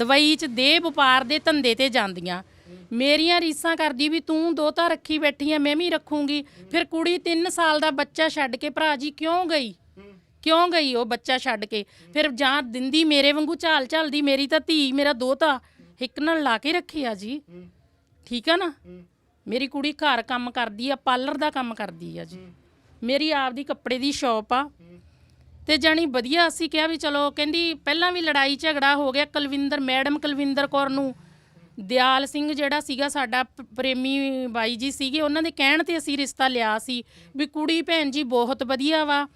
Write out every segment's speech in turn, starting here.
ਦਵਾਈ 'ਚ ਦੇ ਵਪਾਰ ਦੇ ਧੰਦੇ ਤੇ ਜਾਂਦੀਆਂ। ਮੇਰੀਆਂ ਰੀਸਾਂ ਕਰਦੀ ਵੀ ਤੂੰ ਦੋ ਦੋਤਾ ਰੱਖੀ ਬੈਠੀ ਆ, ਮੈਂ ਵੀ ਰੱਖੂੰਗੀ। ਫਿਰ ਕੁੜੀ 3 ਸਾਲ ਦਾ ਬੱਚਾ ਛੱਡ ਕੇ ਭਰਾ ਜੀ ਕਿਉਂ ਗਈ? ਕਿਉਂ ਗਈ ਉਹ ਬੱਚਾ ਛੱਡ ਕੇ? ਫਿਰ ਜਾਂ ਦਿੰਦੀ ਮੇਰੇ ਵਾਂਗੂ ਝਾਲ ਝਾਲਦੀ, ਮੇਰੀ ਤਾਂ ਧੀ, ਮੇਰਾ ਦੋਤਾ ਇੱਕ ਨਾਲ ਲਾ ਕੇ ਰੱਖਿਆ ਜੀ। ਠੀਕ ਆ ਨਾ? ਮੇਰੀ ਕੁੜੀ ਘਰ ਕੰਮ ਕਰਦੀ ਆ, ਪਾਰਲਰ ਦਾ ਕੰਮ ਕਰਦੀ ਆ ਜੀ। ਮੇਰੀ ਆਪਦੀ ਕੱਪੜੇ ਦੀ ਸ਼ਾਪ ਆ। ਤੇ ਜਾਣੀ ਵਧੀਆ ਅਸੀਂ ਕਿਹਾ ਵੀ ਚਲੋ, ਕਹਿੰਦੀ ਪਹਿਲਾਂ ਵੀ ਲੜਾਈ ਝਗੜਾ ਹੋ ਗਿਆ, ਕੁਲਵਿੰਦਰ, ਮੈਡਮ ਕੁਲਵਿੰਦਰ ਕੌਰ ਨੂੰ। ਦਿਆਲ ਸਿੰਘ ਜਿਹੜਾ ਸੀਗਾ ਸਾਡਾ ਪ੍ਰੇਮੀ ਬਾਈ ਜੀ ਸੀਗੇ, ਉਹਨਾਂ ਦੇ ਕਹਿਣ ਤੇ ਅਸੀਂ ਰਿਸ਼ਤਾ ਲਿਆ ਸੀ ਵੀ ਕੁੜੀ ਭੈਣ ਜੀ ਬਹੁਤ ਵਧੀਆ ਵਾ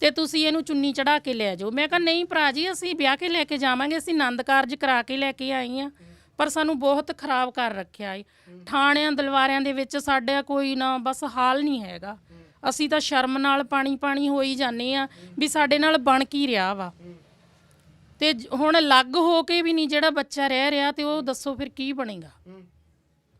ਤੇ ਤੁਸੀਂ ਇਹਨੂੰ ਚੁੰਨੀ ਚੜਾ ਕੇ ਲੈ ਜਾਓ। ਮੈਂ ਕਿਹਾ, ਨਹੀਂ ਭਰਾ ਜੀ, ਅਸੀਂ ਵਿਆਹ ਕੇ ਲੈ ਕੇ ਜਾਵਾਂਗੇ, ਅਸੀਂ ਆਨੰਦ ਕਾਰਜ ਕਰਾ ਕੇ ਲੈ ਕੇ ਆਈ ਆ, ਪਰ ਸਾਨੂੰ ਬਹੁਤ ਖਰਾਬ ਕਰ ਰੱਖਿਆ ਏ। ਥਾਣਿਆਂ, ਦਲਵਾਰਿਆਂ ਦੇ ਵਿੱਚ ਸਾਡਾ ਕੋਈ ਨਾ, ਬਸ ਹਾਲ ਨਹੀਂ ਹੈਗਾ। ਅਸੀਂ ਤਾਂ ਸ਼ਰਮ ਨਾਲ ਪਾਣੀ ਪਾਣੀ ਹੋਈ ਜਾਂਦੇ ਆ ਵੀ ਸਾਡੇ ਨਾਲ ਬਣ ਕੀ ਰਿਹਾ ਵਾ। ਤੇ ਜ- ਹੁਣ ਅਲੱਗ ਹੋ ਕੇ ਵੀ ਨਹੀਂ ਜਿਹੜਾ ਬੱਚਾ ਰਹਿ ਰਿਹਾ ਤੇ ਉਹ ਦੱਸੋ ਫਿਰ ਕੀ ਬਣੇਗਾ।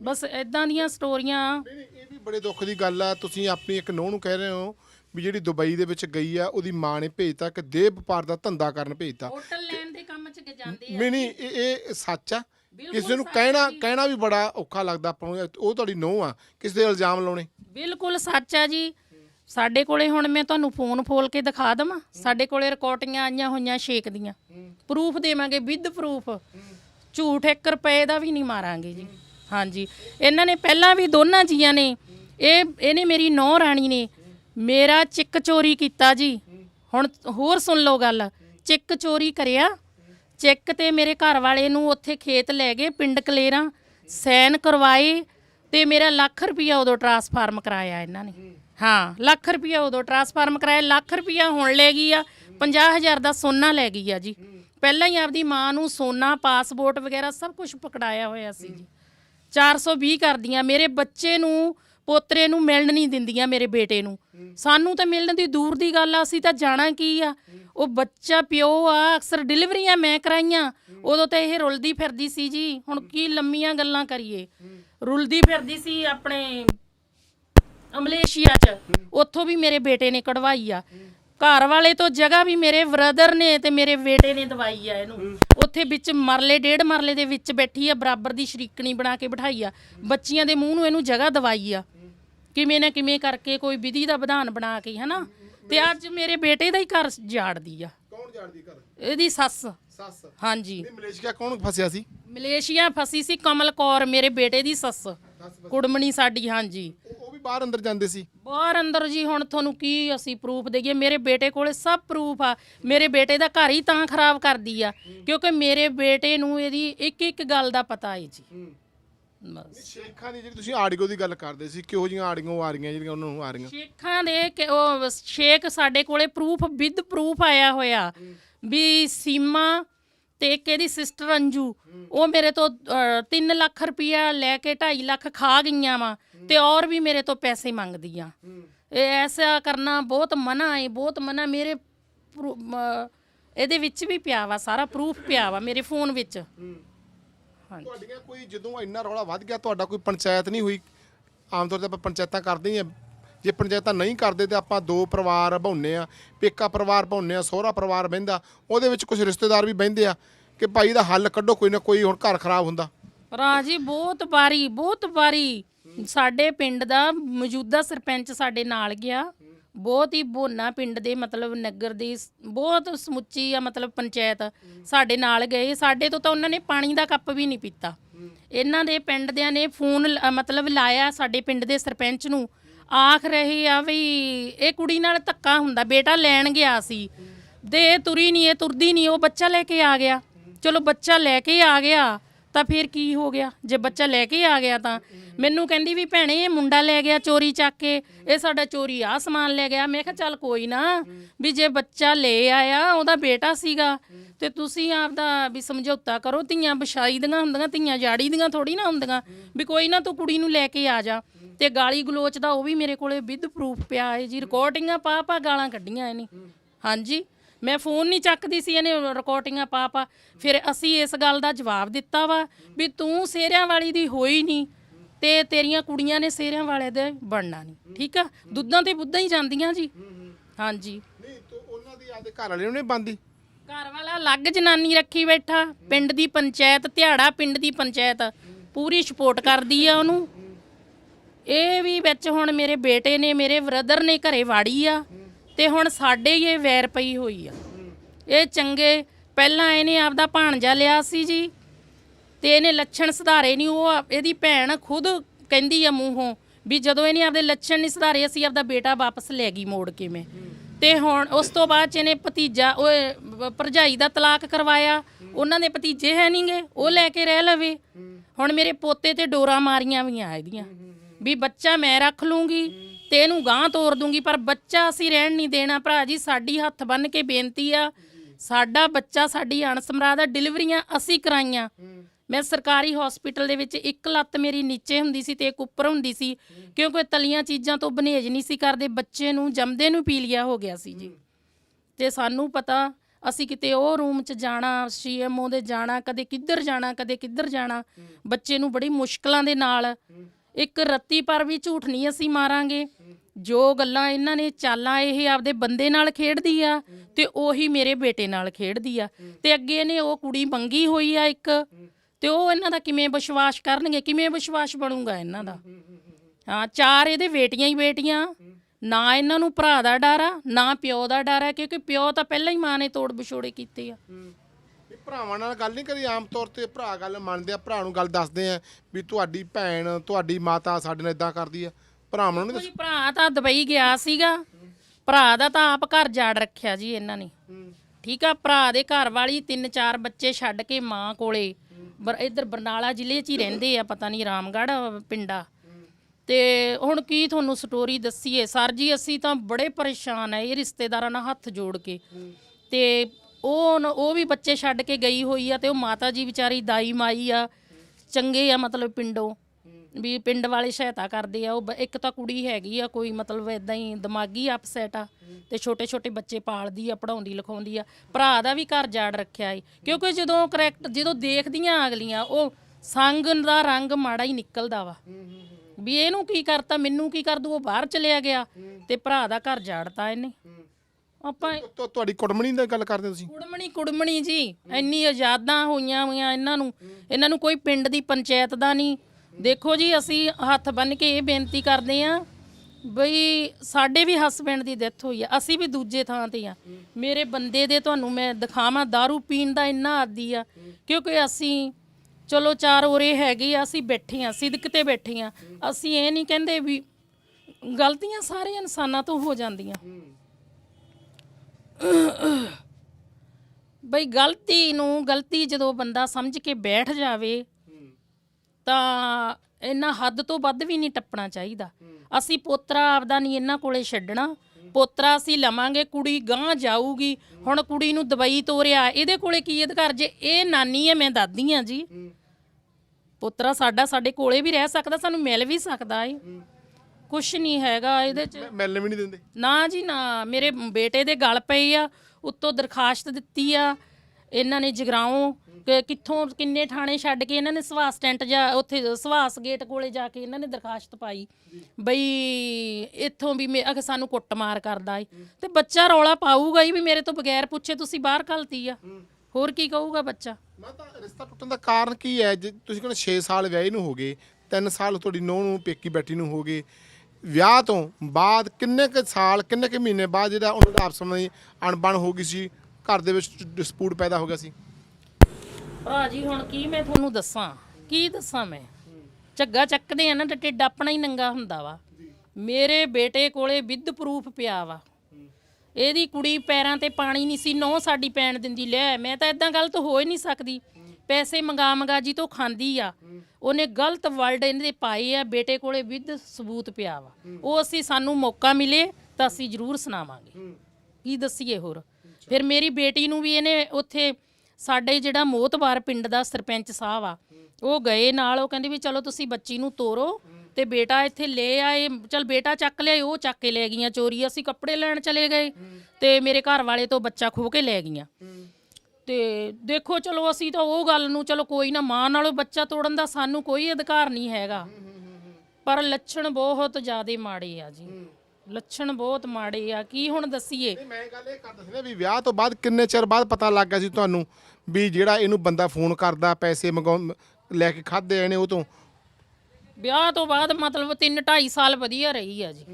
ਬਸ ਇਦਾਂ ਦੀਆਂ ਸਟੋਰੀਆਂ। ਨਹੀਂ ਨਹੀਂ ਇਹ ਵੀ ਬੜੇ ਦੁੱਖ ਦੀ ਗੱਲ ਆ। ਤੁਸੀਂ ਆਪਣੀ ਇੱਕ ਨੂੰਹ ਨੂੰ ਕਹਿ ਰਹੇ ਹੋ ਵੀ ਜਿਹੜੀ ਦੁਬਈ ਦੇ ਵਿੱਚ ਗਈ ਆ ਉਹਦੀ ਮਾਂ ਨੇ ਭੇਜਤਾ ਕਿ ਦੇਹ ਵਪਾਰ ਦਾ ਧੰਦਾ ਕਰਨ ਭੇਜਤਾ। ਹੋਟਲ ਲੈਣ ਦੇ ਕੰਮ 'ਚ ਜਾਂਦੇ ਆ। ਨਹੀਂ ਨਹੀਂ ਇਹ ਇਹ ਸੱਚ ਆ। ਕਿਸੇ ਨੂੰ ਕਹਿਣਾ। ਕਹਿਣਾ ਵੀ ਬੜਾ ਔਖਾ ਲੱਗਦਾ ਆਪਾਂ ਨੂੰ। ਉਹ ਤੁਹਾਡੀ ਨੂੰਹ ਆ। ਕਿਸ ਦੇ ਇਲਜ਼ਾਮ ਲਾਉਣੇ? ਬਿਲਕੁਲ ਸੱਚ ਆ ਜੀ। ਸਾਡੇ ਕੋਲੇ ਹੁਣ ਮੈਂ ਤੁਹਾਨੂੰ ਫੋਨ ਫੋਲ ਕੇ ਦਿਖਾ ਦਵਾਂ। ਸਾਡੇ ਕੋਲੇ ਰਿਕਾਰਡਿੰਗਾਂ ਆਈਆਂ ਹੋਈਆਂ ਸ਼ੇਕ ਦੀਆਂ। ਪ੍ਰੂਫ ਦੇਵਾਂਗੇ ਵਿਦ ਪ੍ਰੂਫ ਝੂਠ 1 ਰੁਪਏ ਦਾ ਵੀ ਨਹੀਂ ਮਾਰਾਂਗੇ ਜੀ। ਹਾਂਜੀ। ਇਹਨਾਂ ਨੇ ਪਹਿਲਾਂ ਵੀ ਦੋਨਾਂ ਜੀਆਂ ਨੇ, ਇਹ ਇਹਨੇ ਮੇਰੀ ਨੌ ਰਾਣੀ ਨੇ। ਮੇਰਾ ਚਿੱਕ ਚੋਰੀ ਕੀਤਾ ਜੀ। ਹੁਣ ਹੋਰ ਸੁਣ ਲਓ ਗੱਲ। ਚਿੱਕ ਚੋਰੀ ਕਰਿਆ। ਚਿੱਕ ਤੇ ਮੇਰੇ ਘਰ ਵਾਲੇ ਨੂੰ ਉੱਥੇ ਖੇਤ ਲੈ ਗਏ, ਪਿੰਡ ਕਲੇਰਾਂ। ਸੈਨ ਕਰਵਾਏ ਤੇ ਮੇਰਾ ਲੱਖ ਰੁਪਇਆ ਉਦੋਂ ਟਰਾਂਸਫਾਰਮ ਕਰਾਇਆ ਇਹਨਾਂ ਨੇ। ਹਾਂ, ਲੱਖ ਰੁਪਇਆ ਉਦੋਂ ਟਰਾਂਸਫਾਰਮ ਕਰਾਇਆ, ਲੱਖ ਰੁਪਇਆ ਹੁਣ ਲੈ ਗਈ ਆ 50000 ਦਾ ਸੋਨਾ ਲੈ ਗਈ ਆ ਜੀ। ਪਹਿਲਾਂ ਹੀ ਆਪਦੀ ਮਾਂ ਨੂੰ ਸੋਨਾ ਪਾਸਪੋਰਟ ਵਗੈਰਾ ਸਭ ਕੁਝ ਪਕੜਾਇਆ ਹੋਇਆ ਸੀ ਜੀ। 420 ਕਰਦੀਆਂ, ਮੇਰੇ ਬੱਚੇ ਨੂੰ, ਪੋਤਰੇ ਨੂੰ ਮਿਲਣ ਨਹੀਂ ਦਿੰਦੀਆਂ ਮੇਰੇ ਬੇਟੇ ਨੂੰ। ਸਾਨੂੰ ਤਾਂ ਮਿਲਣ ਦੀ ਦੂਰ ਦੀ ਗੱਲ ਆ, ਅਸੀਂ ਤਾਂ ਜਾਣਾ ਕੀ ਆ? ਉਹ ਬੱਚਾ, ਪਿਓ ਆ, ਅਕਸਰ ਡਿਲੀਵਰੀਆਂ ਮੈਂ ਕਰਾਈਆਂ। ਉਦੋਂ ਤਾਂ ਇਹ ਰੁਲਦੀ ਫਿਰਦੀ ਸੀ ਜੀ, ਹੁਣ ਕੀ ਲੰਮੀਆਂ ਗੱਲਾਂ ਕਰੀਏ। ਰੁਲਦੀ ਫਿਰਦੀ ਸੀ ਆਪਣੇ ਮਲੇਸ਼ੀਆ 'ਚ। ਉੱਥੋਂ ਵੀ ਮੇਰੇ ਬੇਟੇ ਨੇ ਕਢਵਾਈ ਆ। ਘਰ ਵਾਲੇ ਤੋਂ ਜਗ੍ਹਾ ਵੀ ਮੇਰੇ ਬ੍ਰਦਰ ਨੇ ਤੇ ਮੇਰੇ ਬੇਟੇ ਨੇ ਦਵਾਈ ਆ ਇਹਨੂੰ। ਉੱਥੇ ਵਿੱਚ ਮਰਲੇ ਡੇਢ ਮਰਲੇ ਦੇ ਵਿੱਚ ਬੈਠੀ ਆ ਬਰਾਬਰ ਦੀ ਸ਼ਰੀਕਣੀ ਬਣਾ ਕੇ ਬਿਠਾਈ ਆ। ਬੱਚੀਆਂ ਦੇ ਮੂੰਹ ਨੂੰ ਇਹਨੂੰ ਜਗ੍ਹਾ ਦਵਾਈ ਆ। ਕਿਵੇਂ ਨਾ ਕਿਵੇਂ ਕਰਕੇ ਕੋਈ ਵਿਧੀ ਦਾ ਵਿਧਾਨ ਬਣਾ ਕੇ ਹਨਾ? ਤੇ ਅੱਜ ਮੇਰੇ ਬੇਟੇ ਦਾ ਹੀ ਘਰ ਜਾੜਦੀ ਆ। ਕੌਣ ਜਾਣਦੀ ਘਰ? ਇਹਦੀ ਸੱਸ। ਸੱਸ? ਹਾਂਜੀ। ਮਲੇਸ਼ੀਆ ਕੌਣ ਫਸਿਆ ਸੀ? ਮਲੇਸ਼ੀਆ ਫਸੀ ਸੀ ਕਮਲ ਕੌਰ ਮੇਰੇ ਬੇਟੇ ਦੀ ਸੱਸ। ਕੁੜਮਣੀ ਸਾਡੀ ਹਾਂਜੀ। ਬਾਹਰ ਅੰਦਰ ਜਾਂਦੇ ਸੀ? ਬਾਹਰ ਅੰਦਰ ਜੀ ਹੁਣ ਤੁਹਾਨੂੰ ਕੀ ਅਸੀਂ ਪ੍ਰੂਫ ਦੇਈਏ? ਮੇਰੇ ਬੇਟੇ ਕੋਲੇ ਸਭ ਪ੍ਰੂਫ ਆ। ਮੇਰੇ ਬੇਟੇ ਦਾ ਘਰ ਹੀ ਤਾਂ ਖਰਾਬ ਕਰਦੀ ਆ। ਕਿਉਂਕਿ ਮੇਰੇ ਬੇਟੇ ਨੂੰ ਇਹਦੀ ਇੱਕ ਇੱਕ ਗੱਲ ਦਾ ਪਤਾ ਹੈ ਜੀ। ਬਸ। ਸ਼ੇਖਾਂ ਦੀ ਜਿਹੜੀ ਤੁਸੀਂ ਆਡੀਓ ਦੀ ਗੱਲ ਕਰਦੇ ਸੀ ਕਿਹੋ ਜਿਹੀਆਂ ਆਡੀਓ ਆ ਰਹੀਆਂ ਜਿਹੜੀਆਂ ਉਹਨਾਂ ਨੂੰ ਆ ਰਹੀਆਂ? ਸ਼ੇਖਾਂ ਦੇ ਕਿ ਉਹ ਸ਼ੇਖ ਸਾਡੇ ਕੋਲੇ ਪ੍ਰੂਫ ਵਿਦ ਪ੍ਰੂਫ ਆਇਆ ਹੋਇਆ। ਵੀ ਸੀਮਾ ਤੇ ਇੱਕ ਇਹਦੀ ਸਿਸਟਰ ਅੰਜੂ ਉਹ ਮੇਰੇ ਤੋਂ 3 ਲੱਖ ਰੁਪਇਆ ਲੈ ਕੇ 2.5 ਲੱਖ ਖਾ ਗਈਆਂ ਵਾ ਤੇ ਔਰ ਵੀ ਮੇਰੇ ਤੋਂ ਪੈਸੇ ਮੰਗਦੀਆਂ। ਇਹ ਐਸਾ ਕਰਨਾ ਬਹੁਤ ਮਨਾ ਹੈ ਬਹੁਤ ਮਨਾ। ਮੇਰੇ ਇਹਦੇ ਵਿੱਚ ਵੀ ਪਿਆ ਵਾ, ਸਾਰਾ ਪ੍ਰੂਫ ਪਿਆ ਵਾ ਮੇਰੇ ਫੋਨ ਵਿੱਚ। ਹਾਂਜੀ। ਤੁਹਾਡੀਆਂ ਕੋਈ ਜਦੋਂ ਇੰਨਾ ਰੌਲਾ ਵੱਧ ਗਿਆ, ਤੁਹਾਡਾ ਕੋਈ ਪੰਚਾਇਤ ਨਹੀਂ ਹੋਈ? ਆਮ ਤੌਰ ਤੇ ਆਪਾਂ ਪੰਚਾਇਤਾਂ ਕਰਦੇ ਹੀ ਆ ਜੇ ਪੰਚਾਇਤਾਂ ਨਹੀਂ ਕਰਦੇ ਤੇ ਆਪਾਂ ਦੋ ਪਰਿਵਾਰ ਭਾਉਨੇ ਆ ਪੇਕਾ ਪਰਿਵਾਰ ਭਾਉਨੇ ਆ ਸਹੁਰਾ ਪਰਿਵਾਰ ਬਹਿੰਦਾ ਉਹਦੇ ਵਿੱਚ ਕੁਝ ਰਿਸ਼ਤੇਦਾਰ ਵੀ ਬਹਿੰਦੇ ਆ ਕਿ ਭਾਈ ਦਾ ਹੱਲ ਕੱਢੋ ਕੋਈ ਨਾ ਕੋਈ ਹੁਣ ਘਰ ਖਰਾਬ ਹੁੰਦਾ। ਰਾਜੀ ਬਹੁਤ ਵਾਰੀ ਬਹੁਤ ਵਾਰੀ ਸਾਡੇ ਪਿੰਡ ਦਾ ਮੌਜੂਦਾ ਸਰਪੰਚ ਸਾਡੇ ਨਾਲ ਗਿਆ। ਬਹੁਤ ਹੀ ਬੋਨਾ ਪਿੰਡ ਦੇ ਮਤਲਬ ਨਗਰ ਦੀ ਬਹੁਤ ਸਮੁੱਚੀ ਆ ਮਤਲਬ ਪੰਚਾਇਤ। ਸਾਡੇ ਨਾਲ ਗਏ ਸਾਡੇ ਤੋਂ ਤਾਂ ਉਹਨਾਂ ਨੇ ਪਾਣੀ ਦਾ ਕੱਪ ਵੀ ਨਹੀਂ ਪੀਤਾ। ਇਹਨਾਂ ਦੇ ਪਿੰਡ ਦਿਆਂ ਨੇ ਫੋਨ ਲ- ਮਤਲਬ ਲਾਇਆ ਸਾਡੇ ਪਿੰਡ ਦੇ ਸਰਪੰਚ ਨੂੰ ਆਖ ਰਹੇ ਆ ਵੀ ਇਹ ਕੁੜੀ ਨਾਲ ਧੱਕਾ ਹੁੰਦਾ, ਬੇਟਾ ਲੈਣ ਗਿਆ ਸੀ। ਤੇ ਇਹ ਤੁਰੀ ਨਹੀਂ, ਇਹ ਤੁਰਦੀ ਨਹੀਂ, ਉਹ ਬੱਚਾ ਲੈ ਕੇ ਆ ਗਿਆ। ਚਲੋ ਬੱਚਾ ਲੈ ਕੇ ਆ ਗਿਆ, ਤਾਂ ਫਿਰ ਕੀ ਹੋ ਗਿਆ? ਜੇ ਬੱਚਾ ਲੈ ਕੇ ਆ ਗਿਆ ਤਾਂ। ਮੈਨੂੰ ਕਹਿੰਦੀ ਵੀ ਭੈਣੇ, ਇਹ ਮੁੰਡਾ ਲੈ ਗਿਆ ਚੋਰੀ ਚੱਕ ਕੇ, ਇਹ ਸਾਡਾ ਚੋਰੀ ਆ ਸਮਾਨ ਲੈ ਗਿਆ। ਮੈਂ ਕਿਹਾ, ਚੱਲ ਕੋਈ ਨਾ, ਵੀ ਜੇ ਬੱਚਾ ਲੈ ਆਇਆ, ਉਹਦਾ ਬੇਟਾ ਸੀਗਾ, ਤੇ ਤੁਸੀਂ ਆਪਦਾ ਵੀ ਸਮਝੌਤਾ ਕਰੋ, ਧੀਆਂ ਵਿਛਾਈ ਦੀਆਂ ਹੁੰਦੀਆਂ, ਧੀਆਂ ਜਾੜੀ ਦੀਆਂ ਥੋੜੀ ਨਾ ਹੁੰਦੀਆਂ, ਵੀ ਕੋਈ ਨਾ ਤੂੰ ਕੁੜੀ ਨੂੰ ਲੈ ਕੇ ਆ ਜਾ। ਤੇ ਗਾਲੀ ਗਲੋਚ ਦਾ ਉਹ ਵੀ ਮੇਰੇ ਕੋਲੇ ਵਿਦ ਪ੍ਰੂਫ ਪਿਆ ਹੈ ਜੀ। ਰਿਕਾਰਡਿੰਗਾਂ ਪਾ ਪਾ ਗਾਲਾਂ ਕੱਢੀਆਂ ਇਹਨੇ। ਹਾਂਜੀ। ਮੈਂ ਫੋਨ ਨਹੀਂ ਚੱਕਦੀ ਸੀ ਇਹਨੇ ਰਿਕਾਰਡਿੰਗਾਂ ਪਾ ਪਾ। ਫਿਰ ਅਸੀਂ ਇਸ ਗੱਲ ਦਾ ਜਵਾਬ ਦਿੱਤਾ ਵਾ ਵੀ ਤੂੰ ਸੇਰਿਆਂ ਵਾਲੀ ਦੀ ਹੋਈ ਨਹੀਂ ਤੇ ਤੇਰੀਆਂ ਕੁੜੀਆਂ ਨੇ ਸੇਰਿਆਂ ਵਾਲੇ ਦੇ ਬਣਨਾ ਨਹੀਂ। ਠੀਕ ਆ? ਦੁੱਧਾਂ ਤੇ ਬੁੱਧਾਂ ਹੀ ਜਾਂਦੀਆਂ ਜੀ। ਹਾਂਜੀ। ਨਹੀਂ ਤੋ ਉਹਨਾਂ ਦੀ ਆਪਦੇ ਘਰ ਵਾਲੇ ਨੂੰ ਨਹੀਂ ਬੰਦੀ ਘਰ ਵਾਲਾ ਅਲੱਗ ਜਨਾਨੀ ਰੱਖੀ ਬੈਠਾ। ਪਿੰਡ ਦੀ ਪੰਚਾਇਤ ਧਿਆੜਾ ਪਿੰਡ ਦੀ ਪੰਚਾਇਤ। ਪੂਰੀ ਸਪੋਰਟ ਕਰਦੀ ਆ ਉਹਨੂੰ। ਇਹ ਵੀ ਵਿੱਚ ਹੁਣ ਮੇਰੇ ਬੇਟੇ ਨੇ, ਮੇਰੇ ਬ੍ਰਦਰ ਨੇ ਘਰੇ ਵਾੜੀ ਆ ਤੇ ਹੁਣ ਸਾਡੇ ਹੀ ਇਹ ਵੈਰ ਪਈ ਹੋਈ ਆ। ਇਹ ਚੰਗੇ, ਪਹਿਲਾਂ ਇਹਨੇ ਆਪਦਾ ਭਾਣਜਾ ਲਿਆ ਸੀ ਜੀ ਤੇ ਇਹਨੇ ਲੱਛਣ ਸੁਧਾਰੇ ਨਹੀਂ ਉਹ ਇਹਦੀ ਭੈਣ ਖੁਦ ਕਹਿੰਦੀ ਆ ਮੂੰਹੋਂ ਵੀ ਜਦੋਂ ਇਹਨੇ ਆਪਦੇ ਲੱਛਣ ਨਹੀਂ ਸੁਧਾਰੇ, ਅਸੀਂ ਆਪਦਾ ਬੇਟਾ ਵਾਪਸ ਲੈ ਗਈ ਮੋੜ ਕੇ ਮੈਂ। ਤੇ ਹੁਣ ਉਸ ਤੋਂ ਬਾਅਦ ਚ ਇਹਨੇ ਭਤੀਜਾ ਉਹ ਭਰਜਾਈ ਦਾ ਤਲਾਕ ਕਰਵਾਇਆ। ਉਹਨਾਂ ਦੇ ਭਤੀਜੇ ਹੈ ਨਹੀਂਗੇ ਉਹ ਲੈ ਕੇ ਰਹਿ ਲਵੇ। ਹੁਣ ਮੇਰੇ ਪੋਤੇ ਤੇ ਡੋਰਾ ਮਾਰੀਆਂ ਵੀ ਆ ਇਹਦੀਆਂ। ਵੀ ਬੱਚਾ ਮੈਂ ਰੱਖ ਲੂੰਗੀ ਤੇ ਇਹਨੂੰ ਗਾਂ ਤੋਰ ਦੂੰਗੀ, ਪਰ ਬੱਚਾ ਅਸੀਂ ਰਹਿਣ ਨਹੀਂ ਦੇਣਾ ਭਰਾ ਜੀ, ਸਾਡੀ ਹੱਥ ਬੰਨ ਕੇ ਬੇਨਤੀ ਆ। ਸਾਡਾ ਬੱਚਾ, ਸਾਡੀ ਅਣਸਮਰਾਦ ਆ, ਡਿਲੀਵਰੀਆਂ ਅਸੀਂ ਕਰਾਈਆਂ। ਮੈਂ ਸਰਕਾਰੀ ਹਸਪੀਟਲ ਦੇ ਵਿੱਚ ਇੱਕ ਲੱਤ ਮੇਰੀ ਨੀਚੇ ਹੁੰਦੀ ਸੀ ਤੇ ਇੱਕ ਉੱਪਰ ਹੁੰਦੀ ਸੀ, ਕਿਉਂਕਿ ਤਲੀਆਂ ਚੀਜ਼ਾਂ ਤੋਂ ਬਨੇਜ ਨਹੀਂ ਸੀ ਕਰਦੇ, ਬੱਚੇ ਨੂੰ, ਜੰਮਦੇ ਨੂੰ ਪੀਲੀਆ ਹੋ ਗਿਆ ਸੀ ਜੀ। ਤੇ ਸਾਨੂੰ ਪਤਾ, ਅਸੀਂ ਕਿਤੇ ਉਹ ਰੂਮ 'ਚ ਜਾਣਾ ਸੀਐਮਓ ਦੇ ਜਾਣਾ, ਕਦੇ ਕਿੱਧਰ ਜਾਣਾ, ਕਦੇ ਕਿੱਧਰ ਜਾਣਾ, ਬੱਚੇ ਨੂੰ ਬੜੀ ਮੁਸ਼ਕਲਾਂ ਦੇ ਨਾਲ ਇੱਕ ਰੱਤੀ ਪਰ ਵੀ ਝੂਠ ਨਹੀਂ ਅਸੀਂ ਮਾਰਾਂਗੇ। ਜੋ ਗੱਲਾਂ ਇਹਨਾਂ ਨੇ ਚਾਲਾਂ ਇਹ ਆਪਦੇ ਬੰਦੇ ਨਾਲ ਖੇਡਦੀ ਆ ਤੇ ਉਹੀ ਮੇਰੇ ਬੇਟੇ ਨਾਲ ਖੇਡਦੀ ਆ। ਤੇ ਅੱਗੇ ਇਹਨੇ ਉਹ ਕੁੜੀ ਮੰਗੀ ਹੋਈ ਆ ਇੱਕ, ਤੇ ਉਹ ਇਹਨਾਂ ਦਾ ਕਿਵੇਂ ਵਿਸ਼ਵਾਸ ਕਰਨਗੇ, ਕਿਵੇਂ ਵਿਸ਼ਵਾਸ ਬਣੂਗਾ ਇਹਨਾਂ ਦਾ? ਹਾਂ, ਚਾਰ ਇਹਦੇ ਬੇਟੀਆਂ ਹੀ ਬੇਟੀਆਂ, ਨਾ ਇਹਨਾਂ ਨੂੰ ਭਰਾ ਦਾ ਡਰ ਆ, ਨਾ ਪਿਓ ਦਾ ਡਰ ਆ, ਕਿਉਂਕਿ ਪਿਓ ਤਾਂ ਪਹਿਲਾਂ ਹੀ ਮਾਂ ਨੇ ਤੋੜ ਵਿਛੋੜੇ ਕੀਤੇ ਆ। ਭਰਾਵਾਂ ਨਾਲ ਗੱਲ ਨਹੀਂ ਕਰੀ ਆਮ ਤੌਰ ਤੇ ਭਰਾ ਗੱਲ ਮੰਨਦੇ ਆ ਭਰਾ ਨੂੰ ਗੱਲ ਦੱਸਦੇ ਆ ਵੀ ਤੁਹਾਡੀ ਭੈਣ ਤੁਹਾਡੀ ਮਾਤਾ ਸਾਡੇ ਨਾਲ ਇਦਾਂ ਕਰਦੀ ਆ। ਭਰਾਵਾਂ ਨੂੰ ਨਹੀਂ ਕੋਈ ਭਰਾ ਤਾਂ ਦੁਬਈ ਗਿਆ ਸੀਗਾ। ਭਰਾ ਦਾ ਤਾਂ ਆਪ ਘਰ ਜਾੜ ਰੱਖਿਆ ਜੀ ਇਹਨਾਂ ਨੇ। ਠੀਕ ਆ ਭਰਾ ਦੇ ਘਰ ਵਾਲੀ ਤਿੰਨ ਚਾਰ ਬੱਚੇ ਛੱਡ ਕੇ ਮਾਂ ਕੋਲੇ। ਬਰ ਇੱਧਰ ਬਰਨਾਲਾ ਜ਼ਿਲ੍ਹੇ 'ਚ ਹੀ ਰਹਿੰਦੇ ਆ ਪਤਾ ਨਹੀਂ ਰਾਮਗੜ੍ਹ ਪਿੰਡਾ। ਤੇ ਹੁਣ ਕੀ ਤੁਹਾਨੂੰ ਸਟੋਰੀ ਦੱਸੀਏ? ਸਰ ਜੀ ਅਸੀਂ ਤਾਂ ਬੜੇ ਪਰੇਸ਼ਾਨ ਆ ਇਹ ਰਿਸ਼ਤੇਦਾਰਾਂ ਨਾਲ ਹੱਥ ਜੋੜ ਕੇ। ਤੇ ਉਹ ਨ- ਉਹ ਵੀ ਬੱਚੇ ਛੱਡ ਕੇ ਗਈ ਹੋਈ ਆ ਤੇ ਉਹ ਮਾਤਾ ਜੀ ਵਿਚਾਰੀ ਦਾਈ ਮਾਈ ਆ, ਚੰਗੇ ਆ ਮਤਲਬ ਪਿੰਡੋਂ। ਵੀ ਪਿੰਡ ਵਾਲੇ ਸਹਾਇਤਾ ਕਰਦੇ ਆ, ਉਹ ਬ- ਇੱਕ ਤਾਂ ਕੁੜੀ ਹੈਗੀ ਆ, ਕੋਈ ਮਤਲਬ ਇਦਾਂ ਹੀ ਦਿਮਾਗੀ ਅਪਸੈਟ ਆ ਤੇ ਛੋਟੇ ਛੋਟੇ ਬੱਚੇ ਪਾਲਦੀ ਆ ਪੜਾਉਂਦੀ ਲਿਖਾਉਂਦੀ ਆ। ਭਰਾ ਦਾ ਵੀ ਘਰ ਜਾੜ ਰੱਖਿਆ ਏ, ਕਿਉਂਕਿ ਜਦੋਂ ਕਰੈਕਟ ਜਦੋਂ ਦੇਖਦੀਆਂ ਅਗਲੀਆਂ, ਉਹ ਸੰਗ ਦਾ ਰੰਗ ਮਾੜਾ ਹੀ ਨਿਕਲਦਾ ਵਾ। ਵੀ ਇਹਨੂੰ ਕੀ ਕਰਤਾ, ਮੈਨੂੰ ਕੀ ਕਰ ਦੂ ਉਹ ਬਾਹਰ ਚਲਿਆ ਗਿਆ ਤੇ ਭਰਾ ਦਾ ਘਰ ਜਾੜਤਾ ਇਹਨੇ। ਆਪਾਂ ਤੁ- ਤੁਹਾਡੀ ਕੁੜਮਣੀ ਦੀ ਗੱਲ ਕਰਦੇ ਤੁਸੀਂ? ਕੁੜਮਣੀ ਕੁੜਮਣੀ ਜੀ ਇੰਨੀ ਆਜ਼ਾਦਾਂ ਹੋਈਆਂ ਹੋਈਆਂ ਇਹਨਾਂ ਨੂੰ। ਇਹਨਾਂ ਨੂੰ ਕੋਈ ਪਿੰਡ ਦੀ ਪੰਚਾਇਤ ਦਾ ਨਹੀਂ। ਦੇਖੋ ਜੀ ਅਸੀਂ ਹੱਥ ਬੰਨ ਕੇ ਇਹ ਬੇਨਤੀ ਕਰਦੇ ਆਂ ਬਈ ਸਾਡੇ ਵੀ ਹਸਬੈਂਡ ਦੀ ਡੈਥ ਹੋਈ ਆ ਅਸੀਂ ਵੀ ਦੂਜੇ ਥਾਂ ਤੇ ਆ। ਮੇਰੇ ਬੰਦੇ ਦੇ ਤੁਹਾਨੂੰ ਮੈਂ ਦਿਖਾਵਾਂ दारू ਪੀਣ ਦਾ ਇੰਨਾ ਆਦੀ ਆ ਕਿਉਂਕਿ ਅਸੀਂ ਚਲੋ ਚਾਰ ਉਰੇ ਹੈਗੇ ਆ ਅਸੀਂ ਬੈਠੇ ਆ ਸਿਦਕ ਤੇ ਬੈਠੇ ਆ। ਅਸੀਂ ਇਹ ਨਹੀਂ ਕਹਿੰਦੇ ਵੀ ਗਲਤੀਆਂ ਸਾਰੇ ਇਨਸਾਨਾਂ ਤੋਂ ਹੋ ਜਾਂਦੀਆਂ। ਬਈ ਗਲਤੀ ਨੂੰ, ਗਲਤੀ ਜਦੋਂ ਬੰਦਾ ਸਮਝ ਕੇ ਬੈਠ ਜਾਵੇ, ਤਾਂ ਇਹਨਾਂ ਹੱਦ ਤੋਂ ਵੱਧ ਵੀ ਨਹੀਂ ਟੱਪਣਾ ਚਾਹੀਦਾ। ਅਸੀਂ ਪੋਤਰਾ ਆਪਦਾ ਨਹੀਂ ਇਹਨਾਂ ਕੋਲੇ ਛੱਡਣਾ। ਪੋਤਰਾ ਅਸੀਂ ਲਵਾਂਗੇ, ਕੁੜੀ ਗਾਂ ਜਾਊਗੀ। ਹੁਣ ਕੁੜੀ ਨੂੰ ਦਵਾਈ ਤੋਰਿਆ, ਇਹਦੇ ਕੋਲੇ ਕੀ ਅਧਿਕਾਰ? ਜੇ ਇਹ ਨਾਨੀ ਹੈ, ਮੈਂ ਦਾਦੀ ਹਾਂ ਜੀ। ਪੋਤਰਾ ਸਾਡਾ ਸਾਡੇ ਕੋਲੇ ਵੀ ਰਹਿ ਸਕਦਾ, ਸਾਨੂੰ ਮਿਲ ਵੀ ਸਕਦਾ ਏ। ਕੁਛ ਨਹੀਂ ਹੈਗਾ ਇਹਦੇ ਚ। ਮਿਲਣ ਵੀ ਨਹੀਂ ਦਿੰਦੇ। ਨਾ ਜੀ ਨਾ ਮੇਰੇ ਬੇਟੇ ਦੇ ਗਲ ਪਈ ਆ ਉੱਤੋਂ ਦਰਖਾਸਤ ਦਿੱਤੀ ਆ ਇਹਨਾਂ ਨੇ ਜਗਰਾਉਂ ਕਿ ਕਿੱਥੋਂ ਕਿੰਨੇ ਥਾਣੇ ਛੱਡ ਕੇ ਇਹਨਾਂ ਨੇ ਸਵਾਸ ਟੈਂਟ ਜਾ ਉੱਥੇ ਸਵਾਸ ਗੇਟ ਕੋਲੇ ਜਾ ਕੇ ਇਹਨਾਂ ਨੇ ਦਰਖਾਸਤ ਪਾਈ। ਬਈ ਇੱਥੋਂ ਵੀ ਮੇ- ਅਖੇ ਸਾਨੂੰ ਕੁੱਟਮਾਰ ਕਰਦਾ ਏ। ਤੇ ਬੱਚਾ ਰੌਲਾ ਪਾਊਗਾ ਹੀ ਵੀ ਮੇਰੇ ਤੋਂ ਬਗੈਰ ਪੁੱਛੇ ਤੁਸੀਂ ਬਾਹਰ ਘਲਤੀ ਆ। ਹੋਰ ਕੀ ਕਹੂਗਾ ਬੱਚਾ? ਮੈਂ ਤਾਂ ਰਿਸ਼ਤਾ ਟੁੱਟਣ ਦਾ ਕਾਰਨ ਕੀ ਹੈ? ਜੇ ਤੁਸੀਂ ਕਹਿੰਦੇ 6 ਸਾਲ ਵਿਆਹੀ ਨੂੰ ਹੋ ਗਏ 3 ਸਾਲ ਤੁਹਾਡੀ ਨੂੰਹ ਨੂੰ ਪੇਕੀ ਬੈਠੀ ਨੂੰ ਹੋ ਗਏ ਵਿਆਹ ਤੋਂ ਬਾਅਦ ਕਿੰਨੇ ਕੁ ਸਾਲ, ਕਿੰਨੇ ਕੁ ਮਹੀਨੇ ਬਾਅਦ ਜਿਹੜਾ ਉਹਨਾਂ ਦਾ ਆਪਸ ਵਿੱਚ ਅਣਬਣ ਹੋ ਗਈ ਸੀ, ਘਰ ਦੇ ਵਿੱਚ ਡਿਸਪੂਟ ਪੈਦਾ ਹੋ ਗਿਆ ਸੀ? ਭਰਾ ਜੀ ਹੁਣ ਕੀ ਮੈਂ ਤੁਹਾਨੂੰ ਦੱਸਾਂ? ਕੀ ਦੱਸਾਂ ਮੈਂ? ਝੱਗਾ ਚੱਕਦੇ ਆ ਨਾ ਤੇ ਢਿੱਡ ਆਪਣਾ ਹੀ ਨੰਗਾ ਹੁੰਦਾ ਵਾ। ਮੇਰੇ ਬੇਟੇ ਕੋਲੇ ਵਿਦ ਪ੍ਰੂਫ ਪਿਆ ਵਾ। ਇਹਦੀ ਕੁੜੀ ਪੈਰਾਂ ਤੇ ਪਾਣੀ ਨਹੀਂ ਸੀ ਨੋ ਸਾਡੀ ਪੈਣ ਦਿੰਦੀ, ਲੈ, ਮੈਂ ਤਾਂ ਇਦਾਂ ਗਲਤ ਹੋ ਹੀ ਨਹੀਂ ਸਕਦੀ। ਪੈਸੇ ਮੰਗਾ ਮੰਗਾ ਜੀ ਤੋਂ ਖਾਂਦੀ ਆ। ਉਹਨੇ ਗਲਤ ਵਰਡ ਇਹਦੇ ਪਾਏ ਆ, ਬੇਟੇ ਕੋਲੇ ਵਿਦ ਸਬੂਤ ਪਿਆ ਵਾ। ਉਹ ਅਸੀਂ ਸਾਨੂੰ ਮੌਕਾ ਮਿਲੇ ਤਾਂ ਅਸੀਂ ਜ਼ਰੂਰ ਸੁਣਾਵਾਂਗੇ। ਕੀ ਦੱਸੀਏ ਹੋਰ? ਫਿਰ ਮੇਰੀ ਬੇਟੀ ਨੂੰ ਵੀ ਇਹਨੇ ਉੱਥੇ ਸਾਡੇ ਜਿਹੜਾ ਮੋਤਬਾਰ ਪਿੰਡ ਦਾ ਸਰਪੰਚ ਸਾਹਿਬ ਆ, ਉਹ ਗਏ ਨਾਲ, ਉਹ ਕਹਿੰਦੇ ਵੀ ਚਲੋ ਤੁਸੀਂ ਬੱਚੀ ਨੂੰ ਤੋਰੋ ਤੇ ਬੇਟਾ ਇੱਥੇ ਲੈ ਆਏ। ਚਲ ਬੇਟਾ ਚੱਕ ਲਿਆ, ਉਹ ਚੱਕ ਕੇ ਲੈ ਗਈਆਂ ਚੋਰੀ। ਅਸੀਂ ਕੱਪੜੇ ਲੈਣ ਚਲੇ ਗਏ ਤੇ ਮੇਰੇ ਘਰ ਵਾਲੇ ਤੋਂ ਬੱਚਾ ਖੋ ਕੇ ਲੈ ਗਈਆਂ। ਤੇ ਦੇਖੋ ਚਲੋ ਅਸੀਂ ਤਾਂ ਉਹ ਗੱਲ ਨੂੰ ਚਲੋ ਕੋਈ ਨਾ ਮਾਂ ਨਾਲੋਂ ਬੱਚਾ ਤੋੜਨ ਦਾ ਸਾਨੂੰ ਕੋਈ ਅਧਿਕਾਰ ਨਹੀਂ ਹੈਗਾ। ਪਰ ਲੱਛਣ ਬਹੁਤ ਜ਼ਿਆਦੇ ਮਾੜੇ ਆ ਜੀ। ਲੱਛਣ ਬਹੁਤ ਮਾੜੇ ਆ। ਕੀ ਹੁਣ ਦੱਸੀਏ? ਨਹੀਂ ਮੈਂ ਗੱਲ ਇਹ ਕਰਦਾ ਸੀ ਨਾ ਵੀ ਵਿਆਹ ਤੋਂ ਬਾਅਦ ਕਿੰਨੇ ਚਿਰ ਬਾਅਦ ਪਤਾ ਲੱਗ ਗਿਆ ਸੀ ਤੁਹਾਨੂੰ ਵੀ ਜਿਹੜਾ ਇਹਨੂੰ ਬੰਦਾ ਫੋਨ ਕਰਦਾ ਪੈਸੇ ਮੰਗਾਉ ਲੈ ਕੇ ਖਾਦੇ ਇਹਨੇ ਉਹ ਤੋਂ? ਵਿਆਹ ਤੋਂ ਬਾਅਦ ਮਤਲਬ 3 2.5 ਸਾਲ ਵਧੀਆ ਰਹੀ ਆ ਜੀ।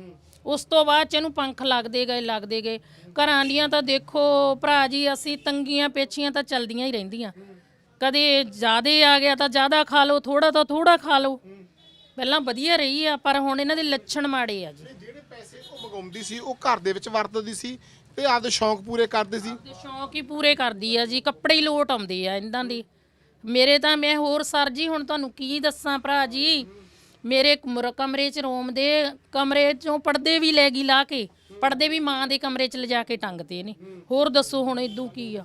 ਉਸ ਤੋਂ ਬਾਅਦ ਚ ਇਹਨੂੰ ਪੰਖ ਲੱਗਦੇ ਗਏ ਲੱਗਦੇ ਗਏ। ਘਰਾਂ ਦੀਆਂ ਤਾਂ ਦੇਖੋ ਭਰਾ ਜੀ ਅਸੀਂ ਤੰਗੀਆਂ ਪੇਚੀਆਂ ਤਾਂ ਚਲਦੀਆਂ ਹੀ ਰਹਿੰਦੀਆਂ। ਕਦੇ ਜ਼ਿਆਦੇ ਆ ਗਿਆ ਤਾਂ ਜ਼ਿਆਦਾ ਖਾ ਲਓ ਥੋੜਾ ਤਾਂ ਥੋੜਾ ਖਾ ਲਓ। ਪਹਿਲਾਂ ਵਧੀਆ ਰਹੀ ਆ ਪਰ ਹੁਣ ਇਹਨਾਂ ਦੇ ਲੱਛਣ ਮਾੜੇ ਆ ਜੀ। ਜਿਹੜੇ ਪੈਸੇ ਉਹ ਮੰਗਾਉਂਦੀ ਸੀ ਉਹ ਘਰ ਦੇ ਵਿੱਚ ਵਰਤਦੀ ਸੀ ਤੇ ਆਪਦੇ ਸ਼ੌਂਕ ਪੂਰੇ ਕਰਦੇ ਸੀ? ਤੇ ਸ਼ੌਂਕ ਹੀ ਪੂਰੇ ਕਰਦੀ ਆ ਜੀ ਕੱਪੜੇ ਹੀ ਲੋਟ ਆਉਂਦੇ ਆ ਇਹਨਾਂ ਦੀ। ਮੇਰੇ ਤਾਂ ਮੈਂ ਹੋਰ ਸਰ ਜੀ ਹੁਣ ਤੁਹਾਨੂੰ ਕੀ ਦੱਸਾਂ ਭਰਾ ਜੀ? ਮੇਰੇ ਕਮਰ- ਕਮਰੇ 'ਚ ਰੋਮ ਦੇ ਕਮਰੇ 'ਚੋਂ ਪਰਦੇ ਵੀ ਲੈ ਗਈ ਲਾ ਕੇ। ਪਰਦੇ ਵੀ ਮਾਂ ਦੇ ਕਮਰੇ 'ਚ ਲਿਜਾ ਕੇ ਟੰਗਤੇ ਨੇ। ਹੋਰ ਦੱਸੋ ਹੁਣ ਇਦੋਂ ਕੀ ਆ?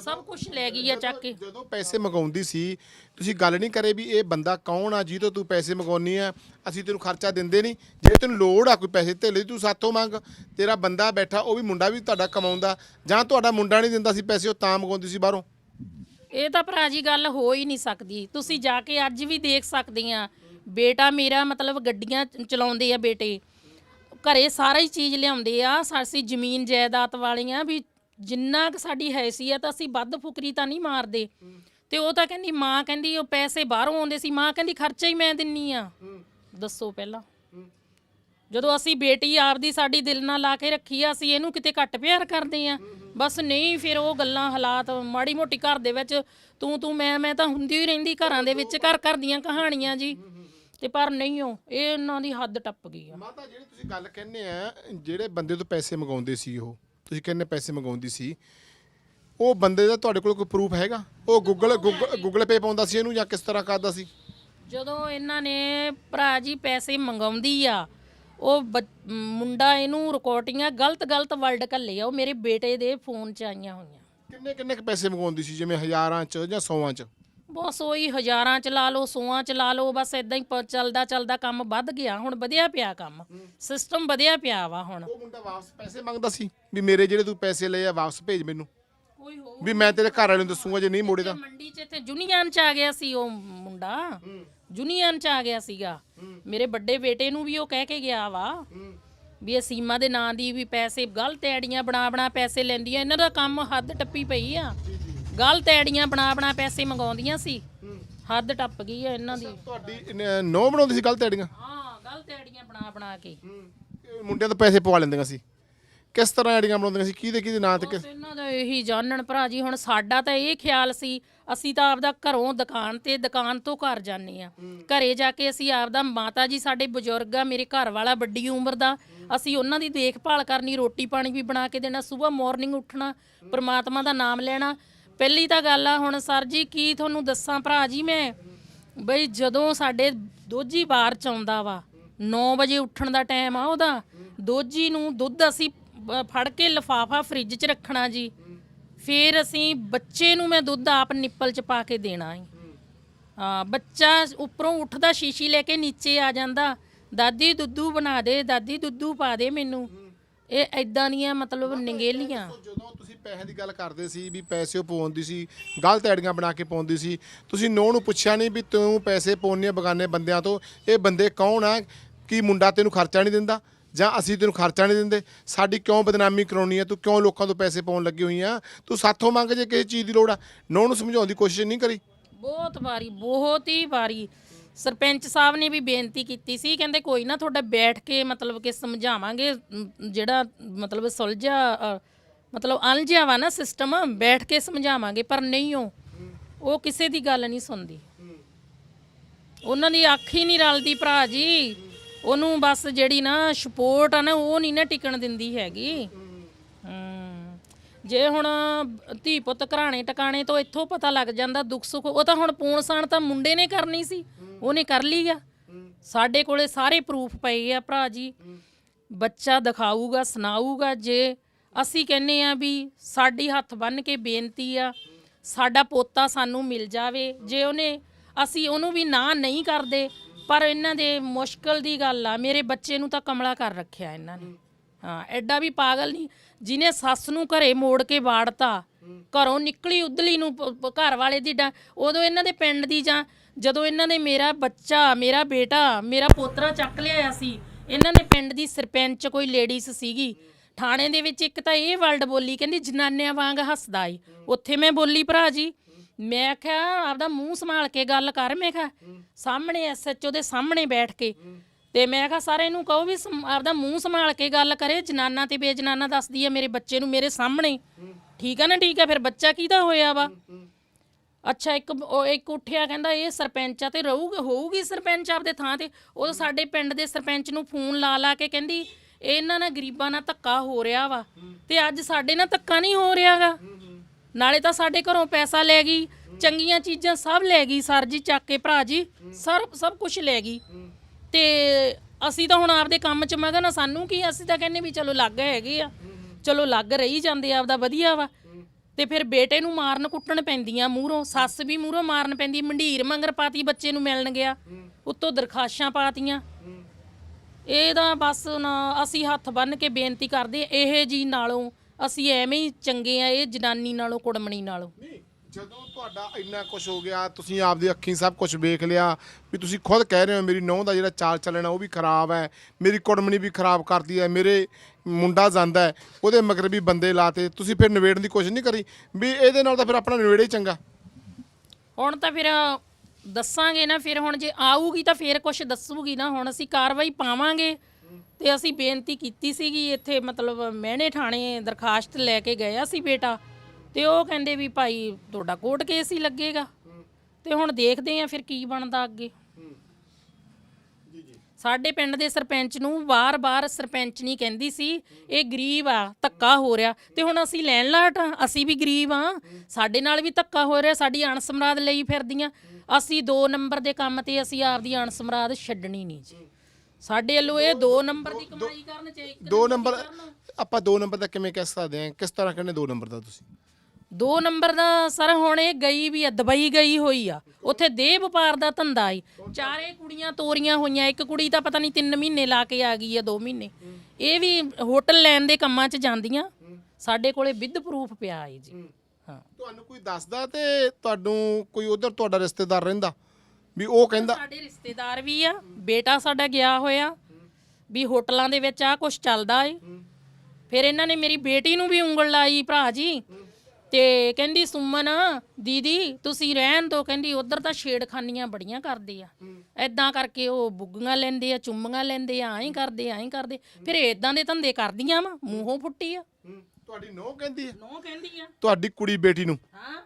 ਸਭ ਕੁਝ ਲੈ ਗਈ ਆ ਚੱਕ ਕੇ। ਜਦੋਂ ਪੈਸੇ ਮੰਗਾਉਂਦੀ ਸੀ ਤੁਸੀਂ ਗੱਲ ਨਹੀਂ ਕਰੇ ਵੀ ਇਹ ਬੰਦਾ ਕੌਣ ਆ ਜਿਹਤੋਂ ਤੂੰ ਪੈਸੇ ਮੰਗਾਉਣੀ ਆ ਅਸੀਂ ਤੈਨੂੰ ਖਰਚਾ ਦਿੰਦੇ ਨਹੀਂ। ਜੇ ਤੈਨੂੰ ਲੋੜ ਆ ਕੋਈ ਪੈਸੇ ਧੇਲੇ ਦੀ ਤੂੰ ਸਾਥੋਂ ਮੰਗ। ਤੇਰਾ ਬੰਦਾ ਬੈਠਾ ਉਹ ਵੀ ਮੁੰਡਾ ਵੀ ਤੁਹਾਡਾ ਕਮਾਉਂਦਾ। ਜਾਂ ਤੁਹਾਡਾ ਮੁੰਡਾ ਨਹੀਂ ਦਿੰਦਾ ਸੀ ਪੈਸੇ ਉਹ ਤਾਂ ਮੰਗਾਉਂਦੀ ਸੀ ਬਾਹਰੋਂ। ਇਹ ਤਾਂ ਭਰਾ ਜੀ ਗੱਲ ਹੋ ਹੀ ਨਹੀਂ ਸਕਦੀ। ਤੁਸੀਂ ਜਾ ਕੇ ਅੱਜ ਵੀ ਦੇਖ ਸਕਦੇ ਆ ਬੇਟਾ ਮੇਰਾ ਮਤਲਬ ਗੱਡੀਆਂ ਚਲਾਉਂਦੇ ਆ ਬੇਟੇ। ਘਰੇ ਸਾਰਾ ਹੀ ਚੀਜ਼ ਲਿਆਉਂਦੇ ਆ ਸਾਡੀ ਜ਼ਮੀਨ ਜਾਇਦਾਦ ਵਾਲੀਆਂ ਵੀ ਜਿੰਨਾ ਕੁ ਸਾਡੀ ਹੈਸੀਅਤ ਅਸੀਂ ਵੱਧ ਫੁਕਰੀ ਤਾਂ ਨਹੀਂ ਮਾਰਦੇ। ਤੇ ਉਹ ਤਾਂ ਕਹਿੰਦੀ, ਮਾਂ ਕਹਿੰਦੀ, ਉਹ ਪੈਸੇ ਬਾਹਰੋਂ ਆਉਂਦੇ ਸੀ। ਮਾਂ ਕਹਿੰਦੀ, ਖਰਚਾ ਹੀ ਮੈਂ ਦਿੰਨੀ ਆ। ਦੱਸੋ ਪਹਿਲਾਂ। ਜਦੋਂ ਅਸੀਂ ਬੇਟੀ ਆਪਦੀ ਸਾਡੀ ਦਿਲ ਨਾਲ ਲਾ ਕੇ ਰੱਖੀ ਆ, ਅਸੀਂ ਇਹਨੂੰ ਕਿਤੇ ਘੱਟ ਪਿਆਰ ਕਰਦੇ ਆ। ਬਸ ਨਹੀਂ, ਫਿਰ ਉਹ ਗੱਲਾਂ, ਹਾਲਾਤ ਮਾੜੀ ਮੋਟੀ ਘਰ ਦੇ ਵਿੱਚ ਤੂੰ ਤੂੰ ਮੈਂ ਮੈਂ ਤਾਂ ਹੁੰਦੀ ਹੀ ਰਹਿੰਦੀ ਘਰਾਂ ਦੇ ਵਿੱਚ ਘਰ ਘਰ ਦੀਆਂ ਕਹਾਣੀਆਂ ਜੀ। ਤੇ ਪਰ ਨਹੀਂ ਉਹ ਇਹ ਇਹਨਾਂ ਦੀ ਹੱਦ ਟੱਪ ਗਈ ਆ। ਮਾਤਾ ਜਿਹੜੀ ਤੁਸੀਂ ਗੱਲ ਕਹਿੰਦੇ ਆ ਜਿਹੜੇ ਬੰਦੇ ਤੋਂ ਪੈਸੇ ਮੰਗਾਉਂਦੇ ਸੀ ਉਹ ਤੁਸੀਂ ਕਹਿੰਦੇ ਪੈਸੇ ਮੰਗਾਉਂਦੀ ਸੀ? ਉਹ ਬੰਦੇ ਦਾ ਤੁਹਾਡੇ ਕੋਲ ਕੋਈ ਪ੍ਰੂਫ ਹੈਗਾ? ਉਹ ਗੂਗਲ ਗੂਗਲ ਪੇ ਪਾਉਂਦਾ ਸੀ ਇਹਨੂੰ ਜਾਂ ਕਿਸ ਤਰ੍ਹਾਂ ਕਰਦਾ ਸੀ? ਜਦੋਂ ਇਹਨਾਂ ਨੇ ਭਰਾ ਜੀ ਪੈਸੇ ਮੰਗਾਉਂਦੀ ਆ ਉਹ ਮੁੰਡਾ ਇਹਨੂੰ ਰਿਕਾਰਡਿੰਗਾਂ ਗਲਤ ਗਲਤ ਵਰਡ ਘੱਲੇ ਆ ਉਹ ਮੇਰੇ ਬੇਟੇ ਦੇ ਫੋਨ 'ਚ ਆਈਆਂ ਹੋਈਆਂ। ਕਿੰਨੇ ਕਿੰਨੇ ਪੈਸੇ ਮੰਗਾਉਂਦੀ ਸੀ? ਜਿਵੇਂ ਹਜ਼ਾਰਾਂ ਚ ਜਾਂ ਸੌਆਂ ਚ? ਬਸ ਉਹੀ ਹਜ਼ਾਰਾਂ ਚ ਲਾ ਲਓ ਸੌਆਂ ਚ ਲਾ ਲਓ ਬਸ ਇਦਾਂ ਹੀ ਪ- ਚੱਲਦਾ ਚੱਲਦਾ ਕੰਮ ਵੱਧ ਗਿਆ ਹੁਣ ਵਧਿਆ ਪਿਆ ਕੰਮ। ਸਿਸਟਮ ਵਧਿਆ ਪਿਆ ਵਾ ਹੁਣ। ਉਹ ਮੁੰਡਾ ਵਾਪਸ ਪੈਸੇ ਮੰਗਦਾ ਸੀ ਵੀ ਮੇਰੇ ਜਿਹੜੇ ਤੂੰ ਪੈਸੇ ਲਏ ਆ ਵਾਪਸ ਭੇਜ ਮੈਨੂੰ। ਕੋਈ ਹੋ ਵੀ ਮੈਂ ਤੇਰੇ ਘਰ ਵਾਲੇ ਨੂੰ ਦੱਸੂਗਾ ਜੇ ਨਹੀਂ ਮੋੜੇ ਤਾਂ ਮੰਡੀ ਚ ਇੱਥੇ ਜੁਨੀਅਨ ਚ ਆ ਗਿਆ ਸੀ ਉਹ ਮੁੰਡਾ। ਜੁਨੀਅਨ ਚ ਆ ਗਿਆ ਸੀਗਾ। ਮੇਰੇ ਵੱਡੇ ਬੇਟੇ ਨੂੰ ਵੀ ਉਹ ਕਹਿ ਕੇ ਗਿਆ ਵਾ। ਵੀ ਇਹ ਸੀਮਾ ਦੇ ਨਾਂ ਦੀ ਵੀ ਪੈਸੇ ਗਲਤ ਐੜੀਆਂ ਬਣਾ ਬਣਾ ਪੈਸੇ ਲੈਂਦੀਆਂ ਇਹਨਾਂ ਦਾ ਕੰਮ ਹੱਦ ਟੱਪੀ ਪਈ ਆ। ਗਲਤ ਐੜੀਆਂ ਬਣਾ ਬਣਾ ਪੈਸੇ ਮੰਗਾਉਂਦੀਆਂ ਸੀ। ਹੱਦ ਟੱਪ ਗਈ ਆ ਇਹਨਾਂ ਦੀ। ਤੁਹਾਡੀ ਨੋ ਬਣਾਉਂਦੀ ਸੀ ਗਲਤ ਐਡੀਆਂ ਹਾਂ ਗਲਤ ਐੜੀਆਂ ਬਣਾ ਬਣਾ ਕੇ। ਮੁੰਡਿਆਂ ਤੋਂ ਪੈਸੇ ਪਵਾ ਲੈਂਦੀਆਂ ਸੀ। ਕਿਸ ਤਰ੍ਹਾਂ ਐਡੀਆਂ ਬਣਾਉਂਦੀਆਂ ਸੀ? ਕਿਹਦੇ ਕਿਹਦੇ ਨਾਂ ਤੇ ਕਿਸ ਇਹਨਾਂ ਦਾ ਇਹੀ ਜਾਣਨ ਭਰਾ ਜੀ ਹੁਣ ਸਾਡਾ ਤਾਂ ਇਹ ਖਿਆਲ ਸੀ ਅਸੀਂ ਤਾਂ ਆਪਦਾ ਘਰੋਂ ਦੁਕਾਨ ਤੇ ਦੁਕਾਨ ਤੋਂ ਘਰ ਜਾਂਦੇ ਆ ਘਰੇ ਜਾ ਕੇ ਅਸੀਂ ਆਪਦਾ ਮਾਤਾ ਜੀ ਸਾਡੇ ਬਜ਼ੁਰਗ ਆ ਮੇਰੇ ਘਰ ਵਾਲਾ ਵੱਡੀ ਉਮਰ ਦਾ ਅਸੀਂ ਉਹਨਾਂ ਦੀ ਦੇਖਭਾਲ ਕਰਨੀ ਰੋਟੀ ਪਾਣੀ ਵੀ ਬਣਾ ਕੇ ਦੇਣਾ ਸਵੇਰ ਮਾਰਨਿੰਗ ਉੱਠਣਾ ਪ੍ਰਮਾਤਮਾ ਦਾ ਨਾਮ ਲੈਣਾ ਪਹਿਲੀ ਤਾਂ ਗੱਲ ਆ ਹੁਣ ਸਰ ਜੀ ਕੀ ਤੁਹਾਨੂੰ ਦੱਸਾਂ ਭਰਾ ਜੀ ਮੈਂ ਬਈ ਜਦੋਂ ਸਾਡੇ ਦੋਜੀ ਬਾਹਰ ਚ ਆਉਂਦਾ ਵਾ 9 ਵਜੇ ਉੱਠਣ ਦਾ ਟਾਈਮ ਆ ਉਹਦਾ ਦੋਜੀ ਨੂੰ ਦੁੱਧ ਅਸੀਂ ਫੜ ਕੇ ਲਫਾਫਾ ਫ੍ਰਿਜ 'ਚ ਰੱਖਣਾ ਜੀ ਫਿਰ ਅਸੀਂ ਬੱਚੇ ਨੂੰ ਮੈਂ ਦੁੱਧ ਆਪ ਨਿੱਪਲ 'ਚ ਪਾ ਕੇ ਦੇਣਾ ਹੈ ਹਾਂ ਬੱਚਾ ਉੱਪਰੋਂ ਉੱਠਦਾ ਸ਼ੀਸ਼ੀ ਲੈ ਕੇ ਨੀਚੇ ਆ ਜਾਂਦਾ ਦਾਦੀ ਦੁੱਧੂ ਬਣਾ ਦੇ ਦਾਦੀ ਦੁੱਧੂ ਪਾ ਦੇ ਮੈਨੂੰ ਇਹ ਐਦਾਂ ਦੀਆਂ ਮਤਲਬ ਨੰਗੇਲੀਆਂ। ਪੈਸੇ ਦੀ ਗੱਲ ਕਰਦੇ ਸੀ ਵੀ ਪੈਸੇ ਉਹ ਪਾਉਂਦੀ ਸੀ ਗਲਤ ਐਡੀਆਂ ਬਣਾ ਕੇ ਪਾਉਂਦੀ ਸੀ। ਤੁਸੀਂ ਨੋ ਨੂੰ ਪੁੱਛਿਆ ਨਹੀਂ ਵੀ ਤੂੰ ਪੈਸੇ ਪਾਉਂਦੇ ਆ ਬਗਾਨੇ ਬੰਦਿਆਂ ਤੋਂ ਇਹ ਬੰਦੇ ਕੌਣ ਆ? ਕੀ ਮੁੰਡਾ ਤੈਨੂੰ ਖਰਚਾ ਨਹੀਂ ਦਿੰਦਾ? ਜਾਂ ਅਸੀਂ ਤੈਨੂੰ ਖਰਚਾ ਨਹੀਂ ਦਿੰਦੇ? ਸਾਡੀ ਕਿਉਂ ਬਦਨਾਮੀ ਕਰਾਉਣੀ ਹੈ ਤੂੰ ਕਿਉਂ ਲੋਕਾਂ ਤੋਂ ਪੈਸੇ ਪਾਉਣ ਲੱਗੀ ਹੋਈ ਆ? ਤੂੰ ਸਾਥੋਂ ਮੰਗ ਜੇ ਕਿਸੇ ਚੀਜ਼ ਦੀ ਲੋੜ ਆ। ਨੋ ਨੂੰ ਸਮਝਾਉਣ ਦੀ ਕੋਸ਼ਿਸ਼ ਨਹੀਂ ਕਰੀ। ਬਹੁਤ ਵਾਰੀ ਬਹੁਤ ਹੀ ਵਾਰੀ। ਸਰਪੰਚ ਸਾਹਿਬ ਨੇ ਵੀ ਬੇਨਤੀ ਕੀਤੀ ਸੀ ਕਹਿੰਦੇ ਕੋਈ ਨਾ ਤੁਹਾਡਾ ਬੈਠ ਕੇ ਮਤਲਬ ਕਿ ਸਮਝਾਵਾਂਗੇ ਅਮ, ਜਿਹੜਾ ਮਤਲਬ ਸੁਲਝਿਆ ਅ, ਮਤਲਬ ਅਲਝਿਆ ਵਾ ਨਾ ਸਿਸਟਮ ਬੈਠ ਕੇ ਸਮਝਾਵਾਂਗੇ ਪਰ ਨਹੀਂ ਉਹ। ਉਹ ਕਿਸੇ ਦੀ ਗੱਲ ਨਹੀਂ ਸੁਣਦੀ। ਉਹਨਾਂ ਦੀ ਅੱਖ ਹੀ ਨਹੀਂ ਰਲਦੀ ਭਰਾ ਜੀ। ਉਹਨੂੰ ਬਸ ਜਿਹੜੀ ਨਾ ਸਪੋਰਟ ਆ ਨਾ ਉਹ ਨਹੀਂ ਨਾ ਟਿਕਣ ਦਿੰਦੀ ਹੈਗੀ। ਹਮ, ਜੇ ਹੁਣ ਧੀ ਪੁੱਤ ਘਰਾਣੇ ਟਿਕਾਣੇ ਤੋਂ ਇੱਥੋਂ ਪਤਾ ਲੱਗ ਜਾਂਦਾ ਦੁੱਖ ਸੁੱਖ ਉਹ ਤਾਂ ਹੁਣ ਪੂਣ ਸਾਣ ਤਾਂ ਮੁੰਡੇ ਨੇ ਕਰਨੀ ਸੀ। ਉਹਨੇ ਕਰ ਲਈ ਆ। ਸਾਡੇ ਕੋਲੇ ਸਾਰੇ ਪ੍ਰੂਫ ਪਏ ਆ ਭਰਾ ਜੀ। ਬੱਚਾ ਦਿਖਾਊਗਾ ਸੁਣਾਊਗਾ ਜੇ ਅਸੀਂ ਕਹਿੰਨੇ ਆ ਵੀ ਸਾਡੀ ਹੱਥ ਬੰਨ ਕੇ ਬੇਨਤੀ ਆ, ਸਾਡਾ ਪੋਤਾ ਸਾਨੂੰ ਮਿਲ ਜਾਵੇ। ਜੇ ਉਹਨੇ, ਅਸੀਂ ਉਹਨੂੰ ਵੀ ਨਾ ਨਹੀਂ ਕਰਦੇ, ਪਰ ਇਹਨਾਂ ਦੇ ਮੁਸ਼ਕਲ ਦੀ ਗੱਲ ਆ, ਮੇਰੇ ਬੱਚੇ ਨੂੰ ਤਾਂ ਕਮਲਾ ਕਰ ਰੱਖਿਆ ਇਹਨਾਂ ਨੇ। ਹਾਂ, ਐਡਾ ਵੀ ਪਾਗਲ ਨਹੀਂ, ਜਿਹਨੇ ਸੱਸ ਨੂੰ ਘਰੇ ਮੋੜ ਕੇ ਵਾੜਤਾ, ਘਰੋਂ ਨਿਕਲੀ ਉਦਲੀ ਨੂੰ ਪ- ਪ- ਘਰ ਵਾਲੇ ਦੀ ਡਾ- ਉਦੋਂ ਇਹਨਾਂ ਦੇ ਪਿੰਡ ਦੀ ਜਾਂ ਜਦੋਂ ਇਹਨਾਂ ਨੇ ਮੇਰਾ ਬੱਚਾ, ਮੇਰਾ ਬੇਟਾ, ਮੇਰਾ ਪੋਤਰਾ ਚੱਕ ਲਿਆਇਆ ਸੀ, ਇਹਨਾਂ ਨੇ ਪਿੰਡ ਦੀ ਸਰਪੰਚ ਕੋਈ ਲੇਡੀਜ਼ ਸੀਗੀ ਥਾਣੇ ਦੇ ਵਿੱਚ ਇੱਕ ਤਾਂ ਇਹ ਵਰਡ ਬੋਲੀ ਕਹਿੰਦੀ ਜਨਾਨਿਆਂ ਵਾਂਗ ਹੱਸਦਾ ਈ ਉੱਥੇ ਮੈਂ ਬੋਲੀ ਭਰਾ ਜੀ, ਮੈਂ ਕਿਹਾ ਆਪਦਾ ਮੂੰਹ ਸੰਭਾਲ ਕੇ ਗੱਲ ਕਰ, ਮੈਂ ਕਿਹਾ ਸਾਹਮਣੇ ਐਸਐਚਓ ਦੇ ਸਾਹਮਣੇ ਬੈਠ ਕੇ। ਤੇ ਮੈਂ ਕਿਹਾ ਸਾਰੇ ਨੂੰ ਕਹੋ ਵੀ ਸਮ- ਆਪਦਾ ਮੂੰਹ ਸੰਭਾਲ ਕੇ ਗੱਲ ਕਰੇ, ਜਨਾਨਾ ਤੇ ਬੇਜਨਾਨਾ ਦੱਸਦੀ ਆ ਮੇਰੇ ਬੱਚੇ ਨੂੰ ਮੇਰੇ ਸਾਹਮਣੇ। ਠੀਕ ਆ ਨਾ, ਠੀਕ ਆ, ਫਿਰ ਬੱਚਾ ਕਿਹਦਾ ਹੋਇਆ ਵਾ? ਅੱਛਾ, ਇੱਕ ਉਹ ਇੱਕ ਉੱਠਿਆ ਕਹਿੰਦਾ ਇਹ ਸਰਪੰਚ ਆ ਤੇ ਰਹੂਗਾ ਹੋਊਗੀ ਸਰਪੰਚ ਆਪਦੇ ਥਾਂ ਤੇ। ਉਹ ਸਾਡੇ ਪਿੰਡ ਦੇ ਸਰਪੰਚ ਨੂੰ ਫੋਨ ਲਾ ਲਾ ਕੇ ਕਹਿੰਦੀ ਇਹਨਾਂ ਨਾਲ ਗਰੀਬਾਂ ਨਾਲ ਧੱਕਾ ਹੋ ਰਿਹਾ ਵਾ ਤੇ ਅੱਜ ਸਾਡੇ ਨਾਲ ਧੱਕਾ ਨਹੀਂ ਹੋ ਰਿਹਾਗਾ। ਨਾਲੇ ਤਾਂ ਸਾਡੇ ਘਰੋਂ ਪੈਸਾ ਲੈ ਗਈ, ਚੰਗੀਆਂ ਚੀਜ਼ਾਂ ਸਭ ਲੈ ਗਈ, ਸਰ ਜੀ ਚੱਕ ਕੇ, ਭਰਾ ਜੀ, ਸਰ ਸਭ ਕੁਝ ਲੈ ਗਈ। ਤੇ ਅਸੀਂ ਤਾਂ ਹੁਣ ਆਪਦੇ ਕੰਮ 'ਚ ਮਗਨ ਆ ਸਾਨੂੰ ਕੀ, ਅਸੀਂ ਤਾਂ ਕਹਿੰਦੇ ਵੀ ਚਲੋ ਲੱਗ ਹੈਗੇ ਆ। ਚਲੋ ਲੱਗ ਰਹੀ ਜਾਂਦੇ ਆਪਦਾ ਵਧੀਆ ਵਾ। ਤੇ ਫਿਰ ਬੇਟੇ ਨੂੰ ਮਾਰਨ ਕੁੱਟਣ ਪੈਂਦੀਆਂ ਮੂਹਰੋਂ, ਸੱਸ ਵੀ ਮੂਹਰੋਂ ਮਾਰਨ ਪੈਂਦੀ, ਮੰਡੀਰ ਮੰਗਰ ਪਾਤੀ ਬੱਚੇ ਨੂੰ ਮਿਲਣ ਗਿਆ, ਉੱਤੋਂ ਦਰਖਾਸ਼ਾਂ ਪਾਤੀਆਂ। ਇਹਦਾ ਬਸ ਨਾ ਅਸੀਂ ਹੱਥ ਬੰਨ ਕੇ ਬੇਨਤੀ ਕਰਦੇ ਇਹ ਜੀ ਨਾਲੋਂ ਅਸੀਂ ਐਵੇਂ ਹੀ ਚੰਗੇ ਆ ਇਹ ਜਨਾਨੀ ਨਾਲੋਂ ਕੁੜਮਣੀ ਨਾਲੋਂ। ਨਹੀਂ ਜਦੋਂ ਤੁਹਾਡਾ ਇੰਨਾ ਕੁਝ ਹੋ ਗਿਆ ਤੁਸੀਂ ਆਪਦੀ ਅੱਖੀਂ ਸਭ ਕੁਝ ਵੇਖ ਲਿਆ ਵੀ ਤੁਸੀਂ ਖੁਦ ਕਹਿ ਰਹੇ ਹੋ ਮੇਰੀ ਨੌਂ ਦਾ ਜਿਹੜਾ ਚਾਲ ਚੱਲਣਾ ਉਹ ਵੀ ਖਰਾਬ ਹੈ ਮੇਰੀ ਕੁੜਮਣੀ ਵੀ ਖਰਾਬ ਕਰਦੀ ਹੈ ਮੇਰੇ ਮੁੰਡਾ ਜਾਂਦਾ ਹੈ ਉਹਦੇ ਮਗਰ ਵੀ ਬੰਦੇ ਲਾਤੇ ਤੁਸੀਂ ਫਿਰ ਨਿਬੇੜਨ ਦੀ ਕੋਸ਼ਿਸ਼ ਨਹੀਂ ਕਰੀ ਵੀ ਇਹਦੇ ਨਾਲ ਤਾਂ ਫਿਰ ਆਪਣਾ ਨਿਬੇੜੇ ਹੀ ਚੰਗਾ। ਹੁਣ ਤਾਂ ਫਿਰ ਦੱਸਾਂਗੇ ਨਾ, ਫਿਰ ਹੁਣ ਜੇ ਆਊਗੀ ਤਾਂ ਫਿਰ ਕੁਝ ਦੱਸੂਗੀ ਨਾ। ਹੁਣ ਅਸੀਂ ਕਾਰਵਾਈ ਪਾਵਾਂਗੇ ਤੇ ਅਸੀਂ ਬੇਨਤੀ ਕੀਤੀ ਸੀਗੀ, ਇੱਥੇ ਮਤਲਬ ਮਹਿਣੇ ਥਾਣੇ ਦਰਖਾਸਤ ਲੈ ਕੇ ਗਏ ਸੀ ਬੇਟਾ। ਤੇ ਉਹ ਕਹਿੰਦੇ ਵੀ ਭਾਈ ਤੁਹਾਡਾ ਕੋਰਟ ਕੇਸ ਹੀ ਲੱਗੇਗਾ। ਤੇ ਹੁਣ ਦੇਖਦੇ ਆਂ ਫਿਰ ਕੀ ਬਣਦਾ ਅੱਗੇ। ਸਾਡੇ ਪਿੰਡ ਦੇ ਸਰਪੰਚ ਨੂੰ ਵਾਰ-ਵਾਰ ਸਰਪੰਚ ਨਹੀਂ ਕਹਿੰਦੀ ਸੀ, ਇਹ ਗਰੀਬ ਆ, ਧੱਕਾ ਹੋ ਰਿਹਾ। ਤੇ ਹੁਣ ਅਸੀਂ ਲੈਣ ਲਾਟ ਆ, ਅਸੀਂ ਵੀ ਗਰੀਬ ਆ। ਸਾਡੇ ਨਾਲ ਵੀ ਧੱਕਾ ਹੋ ਰਿਹਾ, ਸਾਡੀ ਅਣਸਮਰਾਦ ਲਈ ਫਿਰਦੀਆਂ। ਅਸੀਂ 2 ਨੰਬਰ ਦੇ ਕੰਮ ਤੇ ਅਸੀਂ ਆਪਦੀ ਅਣਸਮਰਾਦ ਛੱਡਣੀ ਨਹੀਂ ਜੀ। ਸਾਡੇ ਵੱਲੋਂ ਇਹ 2 ਨੰਬਰ ਦੀ ਕਮਾਈ ਕਰਨ ਚ ਇੱਕ ਦੋ ਨੰਬਰ ਆਪਾਂ ਦੋ ਨੰਬਰ ਦਾ ਕਿਵੇਂ ਕਹਿ ਸਕਦੇ ਹਾਂ? ਕਿਸ ਤਰ੍ਹਾਂ ਕਹਿੰਦੇ ਦੋ ਨੰਬਰ ਦਾ ਤੁਸੀਂ? ਦੋ ਨੰਬਰ ਦਾ ਸਰ ਹੁਣ ਇਹ ਗਈ ਵੀ ਆ ਦੁਬਈ ਗਈ ਹੋਈ ਆ। ਉੱਥੇ ਦੇਹ ਵਪਾਰ ਦਾ ਧੰਦਾ ਈ ਚਾਰੇ ਕੁੜੀਆਂ ਤੋਰੀਆਂ ਹੋਈਆਂ ਇੱਕ ਕੁੜੀ ਤਾਂ ਪਤਾ ਨਹੀਂ 3 ਮਹੀਨੇ ਲਾ ਕੇ ਆ ਗਈ ਆ 2 ਮਹੀਨੇ। ਇਹ ਵੀ ਹੋਟਲ ਲੈਣ ਦੇ ਕੰਮਾਂ 'ਚ ਜਾਂਦੀਆਂ। ਸਾਡੇ ਕੋਲੇ ਵਿਦ ਪ੍ਰੂਫ ਪਿਆ ਏ ਜੀ। ਤੁਹਾਨੂੰ ਕੋਈ ਦੱਸਦਾ ਤੇ ਤੁਹਾਨੂੰ ਕੋਈ ਉਧਰ ਤੁਹਾਡਾ ਰਿਸ਼ਤੇਦਾਰ ਰਹਿੰਦਾ? ਵੀ ਉਹ ਕਹਿੰਦਾ ਸਾਡੇ ਰਿਸ਼ਤੇਦਾਰ ਵੀ ਆ ਬੇਟਾ ਸਾਡਾ ਗਿਆ ਹੋਇਆ ਵੀ ਹੋਟਲਾਂ ਦੇ ਵਿੱਚ ਆ ਕੁਝ ਚੱਲਦਾ ਏ। ਫਿਰ ਇਹਨਾਂ ਨੇ ਮੇਰੀ ਬੇਟੀ ਨੂੰ ਵੀ ਉਂਗਲ ਲਾਈ ਭਰਾ ਜੀ ਤੇ ਕਹਿੰਦੀ ਸੁਮਨ ਦੀਦੀ ਤੁਸੀਂ ਰਹਿਣ ਦੋ। ਕਹਿੰਦੀ ਉਧਰ ਤਾਂ ਛੇੜਖਾਨੀਆਂ ਬੜੀਆਂ ਕਰਦੇ ਆ। ਐਦਾਂ ਕਰਕੇ ਉਹ ਬੁੱਗੀਆਂ ਲੈਂਦੇ ਆ ਚੁੰਮੀਆਂ ਲੈਂਦੇ ਆ ਐਂ ਕਰਦੇ ਐਂ ਕਰਦੇ ਫਿਰ ਇਦਾਂ ਦੇ ਧੰਦੇ ਕਰਦੀਆਂ ਵਾ ਮੂੰਹੋਂ ਫੁੱਟੀ ਆ। ਤੁਹਾਡੀ ਨੌ ਕਹਿੰਦੀ ਹੈ? ਨੋ ਕਹਿੰਦੀ ਆ। ਤੁਹਾਡੀ ਕੁੜੀ ਬੇਟੀ ਨੂੰ। ਹਾਂ।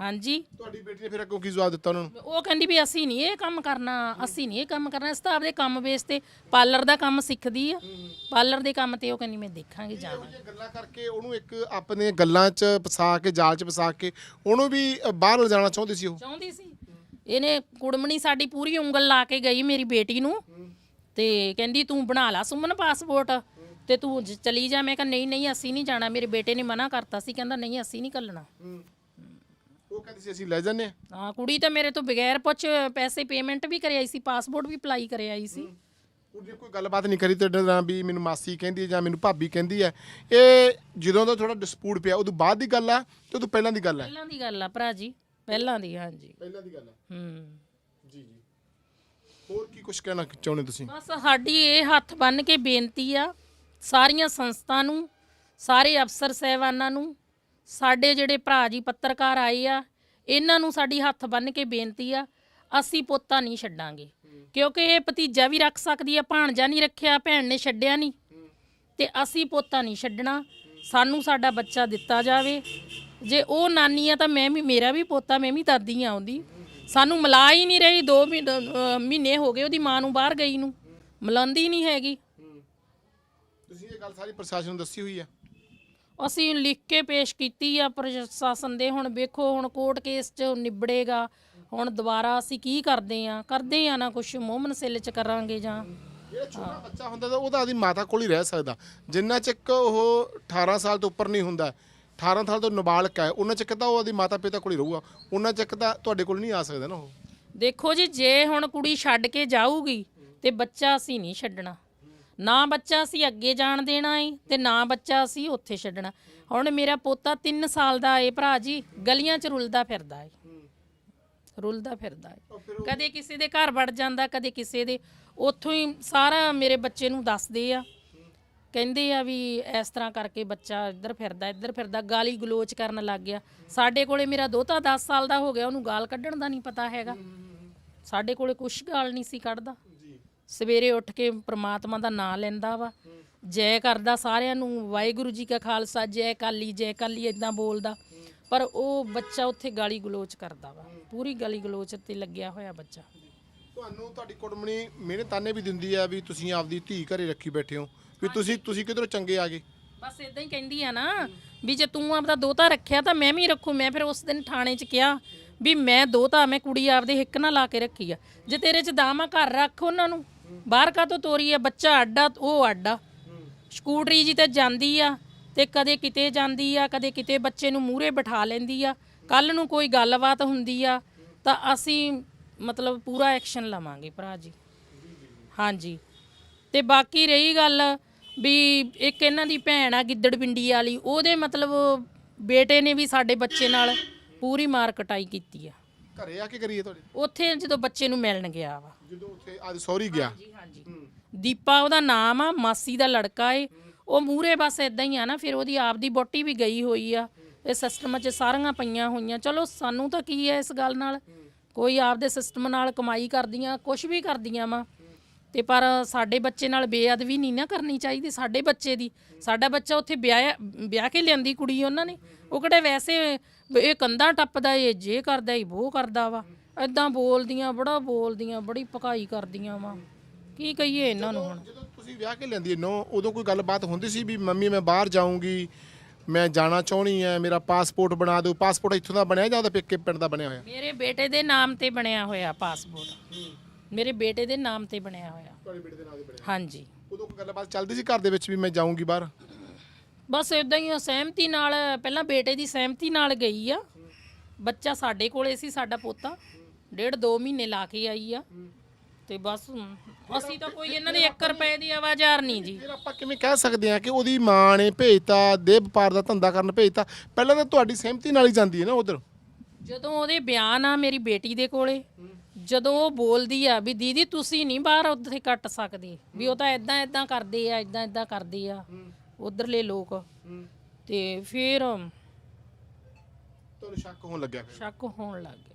ਹਾਂਜੀ। ਤੁਹਾਡੀ ਬੇਟੀ ਨੇ ਫਿਰ ਅੱਗੋਂ ਕੀ ਜਵਾਬ ਦਿੱਤਾ ਉਹਨਾਂ ਨੂੰ? ਉਹ ਕਹਿੰਦੀ ਵੀ ਅਸੀਂ ਨਹੀਂ ਇਹ ਕੰਮ ਕਰਨਾ ਅਸੀਂ ਨਹੀਂ ਇਹ ਕੰਮ ਕਰਨਾ। ਅਸੀਂ ਤਾਂ ਆਪਦੇ ਕੰਮ ਬੇਸ ਤੇ ਪਾਰਲਰ ਦਾ ਕੰਮ ਸਿੱਖਦੀ ਆ। ਪਾਰਲਰ ਦੇ ਕੰਮ ਤੇ ਉਹ ਕਹਿੰਦੀ ਮੈਂ ਦੇਖਾਂਗੇ ਇਹ ਗੱਲਾਂ ਕਰਕੇ ਉਹਨੂੰ ਇੱਕ ਆਪਣੇ ਗੱਲਾਂ 'ਚ ਫਸਾ ਕੇ ਜਾਲ 'ਚ ਫਸਾ ਕੇ ਉਹਨੂੰ ਵੀ ਅ, ਬਾਹਰ ਲਿਜਾਣਾ ਚਾਹੁੰਦੀ ਸੀ ਉਹ? ਚਾਹੁੰਦੀ ਸੀ। ਇਹਨੇ ਕੁੜਮਣੀ ਸਾਡੀ ਪੂਰੀ ਉਂਗਲ ਲਾ ਕੇ ਗਈ ਮੇਰੀ ਬੇਟੀ ਨੂੰ ਤੇ ਕਹਿੰਦੀ ਤੂੰ ਬਣਾ ਲਾ ਸੁਮਨ ਪਾਸਪੋਰਟ ਤੇ ਤੂੰ ਜ- ਚਲੀ ਜਾ। ਮੈਂ ਕਿਹਾ ਨਹੀਂ ਨਹੀਂ ਅਸੀਂ ਨਹੀਂ ਜਾਣਾ। ਮੇਰੇ ਬੇਟੇ ਨੇ ਮਨਾ ਕਰਤਾ ਸੀ। ਕਹਿੰਦਾ ਨਹੀਂ ਅਸੀਂ ਨਹੀਂ ਕੱਲਣਾ ਉਹ ਕਹਿੰਦੀ ਸੀ ਅਸੀਂ ਲੈ ਜਾਂਦੇ ਹਾਂ। ਹਾਂ ਕੁੜੀ ਤਾਂ ਮੇਰੇ ਤੋਂ ਬਗੈਰ ਪੁੱਛ ਪੈਸੇ ਪੇਮੈਂਟ ਵੀ ਕਰਿਆਈ ਸੀ ਪਾਸਪੋਰਟ ਵੀ ਅਪਲਾਈ ਕਰਿਆਈ ਸੀ। ਉਹਨੇ ਕੋਈ ਗੱਲਬਾਤ ਨਹੀਂ ਕਰੀ ਤੇ ਨਾਲ ਵੀ ਮੈਨੂੰ ਮਾਸੀ ਕਹਿੰਦੀ ਹੈ ਜਾਂ ਮੈਨੂੰ ਭਾਬੀ ਕਹਿੰਦੀ ਹੈ। ਇਹ ਜਦੋਂ ਦਾ ਥੋੜਾ ਡਿਸਪੂਟ ਪਿਆ ਉਦੋਂ ਬਾਅਦ ਦੀ ਗੱਲ ਆ ਤੇ ਉਦੋਂ ਪਹਿਲਾਂ ਦੀ ਗੱਲ ਹੈ ਪਹਿਲਾਂ ਦੀ ਗੱਲ ਆ ਭਰਾ ਜੀ। ਪਹਿਲਾਂ ਦੀ ਹਾਂਜੀ। ਪਹਿਲਾਂ ਦੀ ਗੱਲ ਹੈ ਹੂੰ। ਜੀ ਜੀ। ਹੋਰ ਕੀ ਕੁਝ ਕਹਿਣਾ ਚਾਹੁੰਦੇ ਤੁਸੀਂ? ਬਸ ਸਾਡੀ ਇਹ ਹੱਥ ਬੰਨ ਕੇ ਬੇਨਤੀ ਆ ਸਾਰੀਆਂ ਸੰਸਥਾ ਨੂੰ, ਸਾਰੇ ਅਫਸਰ ਸਹਿਬਾਨਾਂ ਨੂੰ, ਸਾਡੇ ਜਿਹੜੇ ਭਰਾ ਜੀ ਪੱਤਰਕਾਰ ਆਏ ਆ, ਇਹਨਾਂ ਨੂੰ ਸਾਡੀ ਹੱਥ ਬੰਨ ਕੇ ਬੇਨਤੀ ਆ, ਅਸੀਂ ਪੋਤਾ ਨਹੀਂ ਛੱਡਾਂਗੇ। ਕਿਉਂਕਿ ਇਹ ਭਤੀਜਾ ਵੀ ਰੱਖ ਸਕਦੀ ਆ, ਭਾਣਜਾ ਨਹੀਂ ਰੱਖਿਆ, ਭੈਣ ਨੇ ਛੱਡਿਆ ਨਹੀਂ। ਤੇ ਅਸੀਂ ਪੋਤਾ ਨਹੀਂ ਛੱਡਣਾ, ਸਾਨੂੰ ਸਾਡਾ ਬੱਚਾ ਦਿੱਤਾ ਜਾਵੇ। ਜੇ ਉਹ ਨਾਨੀ ਆ ਤਾਂ ਮੈਂ ਵੀ, ਮੇਰਾ ਵੀ ਪੋਤਾ, ਮੈਂ ਵੀ ਦਾਦੀ ਆ ਉਹਦੀ। ਸਾਨੂੰ ਮਿਲਾ ਹੀ ਨਹੀਂ ਰਹੀ 2 ਮਹੀਨੇ ਹੋ ਗਏ, ਉਹਦੀ ਮਾਂ ਨੂੰ ਬਾਹਰ ਗਈ ਨੂੰ। ਮਿਲਾਉਂਦੀ ਨਹੀਂ ਹੈਗੀ। ਤੁਸੀਂ ਇਹ ਗੱਲ ਸਾਰੀ ਪ੍ਰਸ਼ਾਸਨ ਨੂੰ ਦੱਸੀ ਹੋਈ ਹੈ ਅਸੀਂ ਲਿਖ ਕੇ ਪੇਸ਼ ਕੀਤੀ ਆ ਪ੍ਰਸ਼ਾਸਨ ਦੇ ਹੁਣ ਵੇਖੋ ਹੁਣ ਕੋਰਟ ਕੇਸ 'ਚ ਨਿਬੜੇਗਾ ਹੁਣ ਦੁਬਾਰਾ ਅਸੀਂ ਕੀ ਕਰਦੇ ਆ? ਕਰਦੇ ਆ ਨਾ ਕੁਛ ਮੋਮਨ ਸਿੱਲ 'ਚ ਕਰਾਂਗੇ ਜਾਂ। ਜਿਹੜਾ ਛੋਟਾ ਬੱਚਾ ਹੁੰਦਾ ਤਾਂ ਉਹਦਾ ਆਦੀ ਮਾਤਾ ਕੋਲ ਹੀ ਰਹਿ ਸਕਦਾ। ਜਿੰਨਾ ਚਿਕ ਉਹ 18 ਸਾਲ ਤੋਂ ਉੱਪਰ ਨਹੀਂ ਹੁੰਦਾ 18 ਸਾਲ ਤੋਂ ਨਾਬਾਲਗ ਹੈ ਉਹਨਾਂ ਚਿਕ ਤਾਂ ਉਹ ਆਦੀ ਮਾਤਾ ਪਿਤਾ ਕੋਲ ਹੀ ਰਹੂਗਾ। ਉਹਨਾਂ ਚਿਕ ਤਾਂ ਤੁਹਾਡੇ ਕੋਲ ਨਹੀਂ ਆ ਸਕਦਾ ਨਾ ਉਹ। ਦੇਖੋ ਜੀ ਜੇ ਹੁਣ ਕੁੜੀ ਛੱਡ ਕੇ ਜਾਊਗੀ ਤੇ ਬੱਚਾ ਅਸੀਂ ਨਹੀਂ ਛੱਡਣਾ। ਨਾ ਬੱਚਾ ਅਸੀਂ ਅੱਗੇ ਜਾਣ ਦੇਣਾ ਏ ਤੇ ਨਾ ਬੱਚਾ ਅਸੀਂ ਉੱਥੇ ਛੱਡਣਾ। ਹੁਣ ਮੇਰਾ ਪੋਤਾ 3 ਸਾਲ ਦਾ ਏ ਭਰਾ ਜੀ, ਗਲੀਆਂ 'ਚ ਰੁਲਦਾ ਫਿਰਦਾ ਏ। ਰੁਲਦਾ ਫਿਰਦਾ ਏ। ਕਦੇ ਕਿਸੇ ਦੇ ਘਰ ਵੜ ਜਾਂਦਾ, ਕਦੇ ਕਿਸੇ ਦੇ। ਉੱਥੋਂ ਹੀ ਸਾਰਾ ਮੇਰੇ ਬੱਚੇ ਨੂੰ ਦੱਸਦੇ ਆ। ਕਹਿੰਦੇ ਆ ਵੀ ਇਸ ਤਰ੍ਹਾਂ ਕਰਕੇ ਬੱਚਾ ਇੱਧਰ ਫਿਰਦਾ ਇੱਧਰ ਫਿਰਦਾ, ਗਾਲੀ ਗਲੋਚ ਕਰਨ ਲੱਗ ਗਿਆ। ਸਾਡੇ ਕੋਲੇ ਮੇਰਾ ਦੋਤਾ 10 ਸਾਲ ਦਾ ਹੋ ਗਿਆ, ਉਹਨੂੰ ਗਾਲ ਕੱਢਣ ਦਾ ਨਹੀਂ ਪਤਾ ਹੈਗਾ। ਸਾਡੇ ਕੋਲੇ ਕੁਛ ਗਾਲ ਨਹੀਂ ਸੀ ਕੱਢਦਾ। ਸਵੇਰੇ ਉੱਠ ਕੇ ਪ੍ਰਮਾਤਮਾ ਦਾ ਨਾਮ ਲੈਂਦਾ ਵਾ। ਜੈ ਕਰਦਾ ਸਾਰਿਆਂ ਨੂੰ ਵਾਹਿਗੁਰੂ ਜੀ ਕਾ ਖਾਲਸਾ ਜੈ ਕਾਲੀ ਜੈ ਕਾਲੀ ਇਦਾਂ ਬੋਲਦਾ। ਪਰ ਉਹ ਬੱਚਾ ਉੱਥੇ ਗਾਲੀ ਗਲੋਚ ਕਰਦਾ ਵਾ। ਪੂਰੀ ਗਾਲੀ ਗਲੋਚ ਤੇ ਲੱਗਿਆ ਹੋਇਆ ਬੱਚਾ। ਤੁਹਾਨੂੰ ਤੁਹਾਡੀ ਕੁੜਮਣੀ ਮੇਰੇ ਤਾਨੇ ਵੀ ਦਿੰਦੀ ਆ ਵੀ ਤੁਸੀਂ ਆਪਦੀ ਧੀ ਘਰੇ ਰੱਖੀ ਬੈਠੇ ਹੋ। ਵੀ ਤੁਸੀਂ ਤੁਸੀਂ ਕਿਧਰੋਂ ਚੰਗੇ ਆ ਗਏ? ਬਸ ਇਦਾਂ ਹੀ ਕਹਿੰਦੀ ਆ ਨਾ ਵੀ ਜੇ ਤੂੰ ਆਪਦਾ ਦੋਤਾ ਰੱਖਿਆ ਤਾਂ ਮੈਂ ਵੀ ਰੱਖੂ। ਮੈਂ ਫਿਰ ਉਸ ਦਿਨ ਥਾਣੇ 'ਚ ਕਿਹਾ ਵੀ ਮੈਂ ਦੋਤਾ ਮੈਂ ਕੁੜੀ ਆਪਦੇ ਹਿੱਕ ਨਾਲ ਲਾ ਕੇ ਰੱਖੀ ਆ। ਜੇ ਤੇਰੇ 'ਚ ਦਾਮਾ ਘਰ ਰੱਖ ਉਹਨਾਂ ਨੂੰ ਬਾਹਰ ਕਾ ਤੋਂ ਤੋਰੀ ਆ? ਬੱਚਾ ਅੱਡਾ ਉਹ ਅੱਡਾ। ਸਕੂਟਰੀ ਜੀ ਤੇ ਜਾਂਦੀ ਆ ਤੇ ਕਦੇ ਕਿਤੇ ਜਾਂਦੀ ਆ ਕਦੇ ਕਿਤੇ ਬੱਚੇ ਨੂੰ ਮੂਹਰੇ ਬਿਠਾ ਲੈਂਦੀ ਆ। ਕੱਲ ਨੂੰ ਕੋਈ ਗੱਲਬਾਤ ਹੁੰਦੀ ਆ ਤਾਂ ਅਸੀਂ ਮਤਲਬ ਪੂਰਾ ਐਕਸ਼ਨ ਲਵਾਂਗੇ ਭਰਾ ਜੀ। ਹਾਂਜੀ। ਤੇ ਬਾਕੀ ਰਹੀ ਗੱਲ ਵੀ ਇੱਕ ਇਹਨਾਂ ਦੀ ਭੈਣ ਆ ਗਿੱਦੜ ਪਿੰਡੀ ਵਾਲੀ ਉਹਦੇ ਮਤਲਬ ਬੇਟੇ ਨੇ ਵੀ ਸਾਡੇ ਬੱਚੇ ਨਾਲ ਪੂਰੀ ਮਾਰ ਕਟਾਈ ਕੀਤੀ ਆ। ਘਰੇ ਆ ਕੇ ਕਰੀਏ ਤੁਹਾਡੇ? ਉੱਥੇ ਜਦੋਂ ਬੱਚੇ ਨੂੰ ਮਿਲਣ ਗਿਆ ਵਾ। ਜਦੋਂ ਉੱਥੇ ਅੱਜ ਸੌਰੀ ਗਿਆ। ਹਾਂਜੀ ਦੀਪਾ ਉਹਦਾ ਨਾਮ ਆ ਮਾਸੀ ਦਾ ਲੜਕਾ ਏ। ਉਹ ਮੂਰੇ ਬਸ ਇਦਾਂ ਹੀ ਆ ਨਾ ਫਿਰ ਉਹਦੀ ਆਪਦੀ ਬੋਟੀ ਵੀ ਗਈ ਹੋਈ ਆ। ਇਹ ਸਿਸਟਮ 'ਚ ਸਾਰੀਆਂ ਪਈਆਂ ਹੋਈਆਂ। ਚਲੋ ਸਾਨੂੰ ਤਾਂ ਕੀ ਹੈ ਇਸ ਗੱਲ ਨਾਲ? ਕੋਈ ਆਪਦੇ ਸਿਸਟਮ ਨਾਲ ਕਮਾਈ ਕਰਦੀਆਂ ਕੁਝ ਵੀ ਕਰਦੀਆਂ ਵਾ। ਤੇ ਪਰ ਸਾਡੇ ਬੱਚੇ ਨਾਲ ਬੇਅਦਬੀ ਨਹੀਂ ਨਾ ਕਰਨੀ ਚਾਹੀਦੀ ਸਾਡੇ ਬੱਚੇ ਦੀ। ਸਾਡਾ ਬੱਚਾ ਉੱਥੇ ਵਿਆਹ ਵਿਆਹ ਕੇ ਲਿਆਂਦੀ ਕੁੜੀ ਉਹਨਾਂ ਨੇ। ਉਹ ਕਿਹੜੇ ਵੈਸੇ ਇਹ ਕੰਧਾਂ ਟੱਪਦਾ ਇਹ ਜੇ ਕਰਦਾ ਇਹ ਉਹ ਕਰਦਾ ਵਾ। ਐਦਾਂ ਬੋਲਦੀਆਂ ਬੜਾ ਬੋਲਦੀਆਂ ਬੜੀ ਪਕਾਈ ਕਰਦੀਆਂ ਵਾ। ਕੀ ਕਹੀਏ ਇਹਨਾਂ ਨੂੰ ਹੁਣ? ਜਦੋਂ ਤੁਸੀਂ ਵਿਆਹ ਕੇ ਲੈਂਦੀ ਨੋ ਉਦੋਂ ਕੋਈ ਗੱਲਬਾਤ ਹੁੰਦੀ ਸੀ ਵੀ ਮੰਮੀ ਮੈਂ ਬਾਹਰ ਜਾਊਂਗੀ ਮੈਂ ਜਾਣਾ ਚਾਹਣੀ ਹੈ ਮੇਰਾ ਪਾਸਪੋਰਟ ਬਣਾ ਦਿਓ। ਪਾਸਪੋਰਟ ਇੱਥੋਂ ਦਾ ਬਣਿਆ ਜਾਂ ਉਹਦਾ ਪੇਕੇ ਪਿੰਡ ਦਾ ਬਣਿਆ ਹੋਇਆ? ਮੇਰੇ ਬੇਟੇ ਦੇ ਨਾਮ ਤੇ ਬਣਿਆ ਹੋਇਆ ਪਾਸਪੋਰਟ ਮੇਰੇ ਬੇਟੇ ਦੇ ਨਾਮ ਤੇ ਬਣਿਆ ਹੋਇਆ। ਤੁਹਾਡੇ ਬੇਟੇ ਦੇ ਨਾਂ ਦੇ ਬਣਿਆ? ਹਾਂਜੀ। ਉਦੋਂ ਕੋਈ ਗੱਲਬਾਤ ਚੱਲਦੀ ਸੀ ਘਰ ਦੇ ਵਿੱਚ ਵੀ ਮੈਂ ਜਾਊਂਗੀ ਬਾਹਰ ਬਸ ਇਦਾਂ ਹੀ ਆ, ਸਹਿਮਤੀ ਨਾਲ ਪਹਿਲਾਂ ਬੇਟੇ ਦੀ ਸਹਿਮਤੀ ਨਾਲ ਗਈ ਆ। ਬੱਚਾ ਸਾਡੇ ਕੋਲੇ ਸੀ ਸਾਡਾ ਪੋਤਾ। ਡੇਢ ਦੋ ਮਹੀਨੇ ਲਾ ਕੇ ਆਈ ਆ। ਤੇ ਬਸ ਹੁਣ ਅਸੀਂ ਤਾਂ ਕੋਈ ਇਹਨਾਂ ਦੇ 1 ਰੁਪਏ ਦੀ ਆਵਾਜ਼ਾਰ ਨਹੀਂ ਜੀ। ਫਿਰ ਆਪਾਂ ਕਿਵੇਂ ਕਹਿ ਸਕਦੇ ਹਾਂ ਕਿ ਉਹਦੀ ਮਾਂ ਨੇ ਭੇਜਤਾ ਦੇਹ ਵਪਾਰ ਦਾ ਧੰਦਾ ਕਰਨ ਭੇਜਤਾ। ਪਹਿਲਾਂ ਤਾਂ ਤੁਹਾਡੀ ਸਹਿਮਤੀ ਨਾਲ ਹੀ ਜਾਂਦੀ ਹੈ ਨਾ ਉਧਰ। ਜਦੋਂ ਉਹਦੇ ਬਿਆਨ ਆ ਮੇਰੀ ਬੇਟੀ ਦੇ ਕੋਲੇ ਜਦੋਂ ਉਹ ਬੋਲਦੀ ਆ ਵੀ ਦੀਦੀ ਤੁਸੀਂ ਨਹੀਂ ਬਾਹਰ ਉੱਥੇ ਕੱਟ ਸਕਦੇ ਵੀ ਉਹ ਤਾਂ ਇਦਾਂ ਇਦਾਂ ਕਰਦੇ ਆ ਇਦਾਂ ਇਦਾਂ ਕਰਦੇ ਆ ਉਧਰਲੇ ਲੋਕ। ਤੇ ਫਿਰ ਤੁਹਾਨੂੰ ਸ਼ੱਕ ਹੋਣ ਲੱਗਿਆ ਫਿਰ? ਸ਼ੱਕ ਹੋਣ ਲੱਗ ਗਿਆ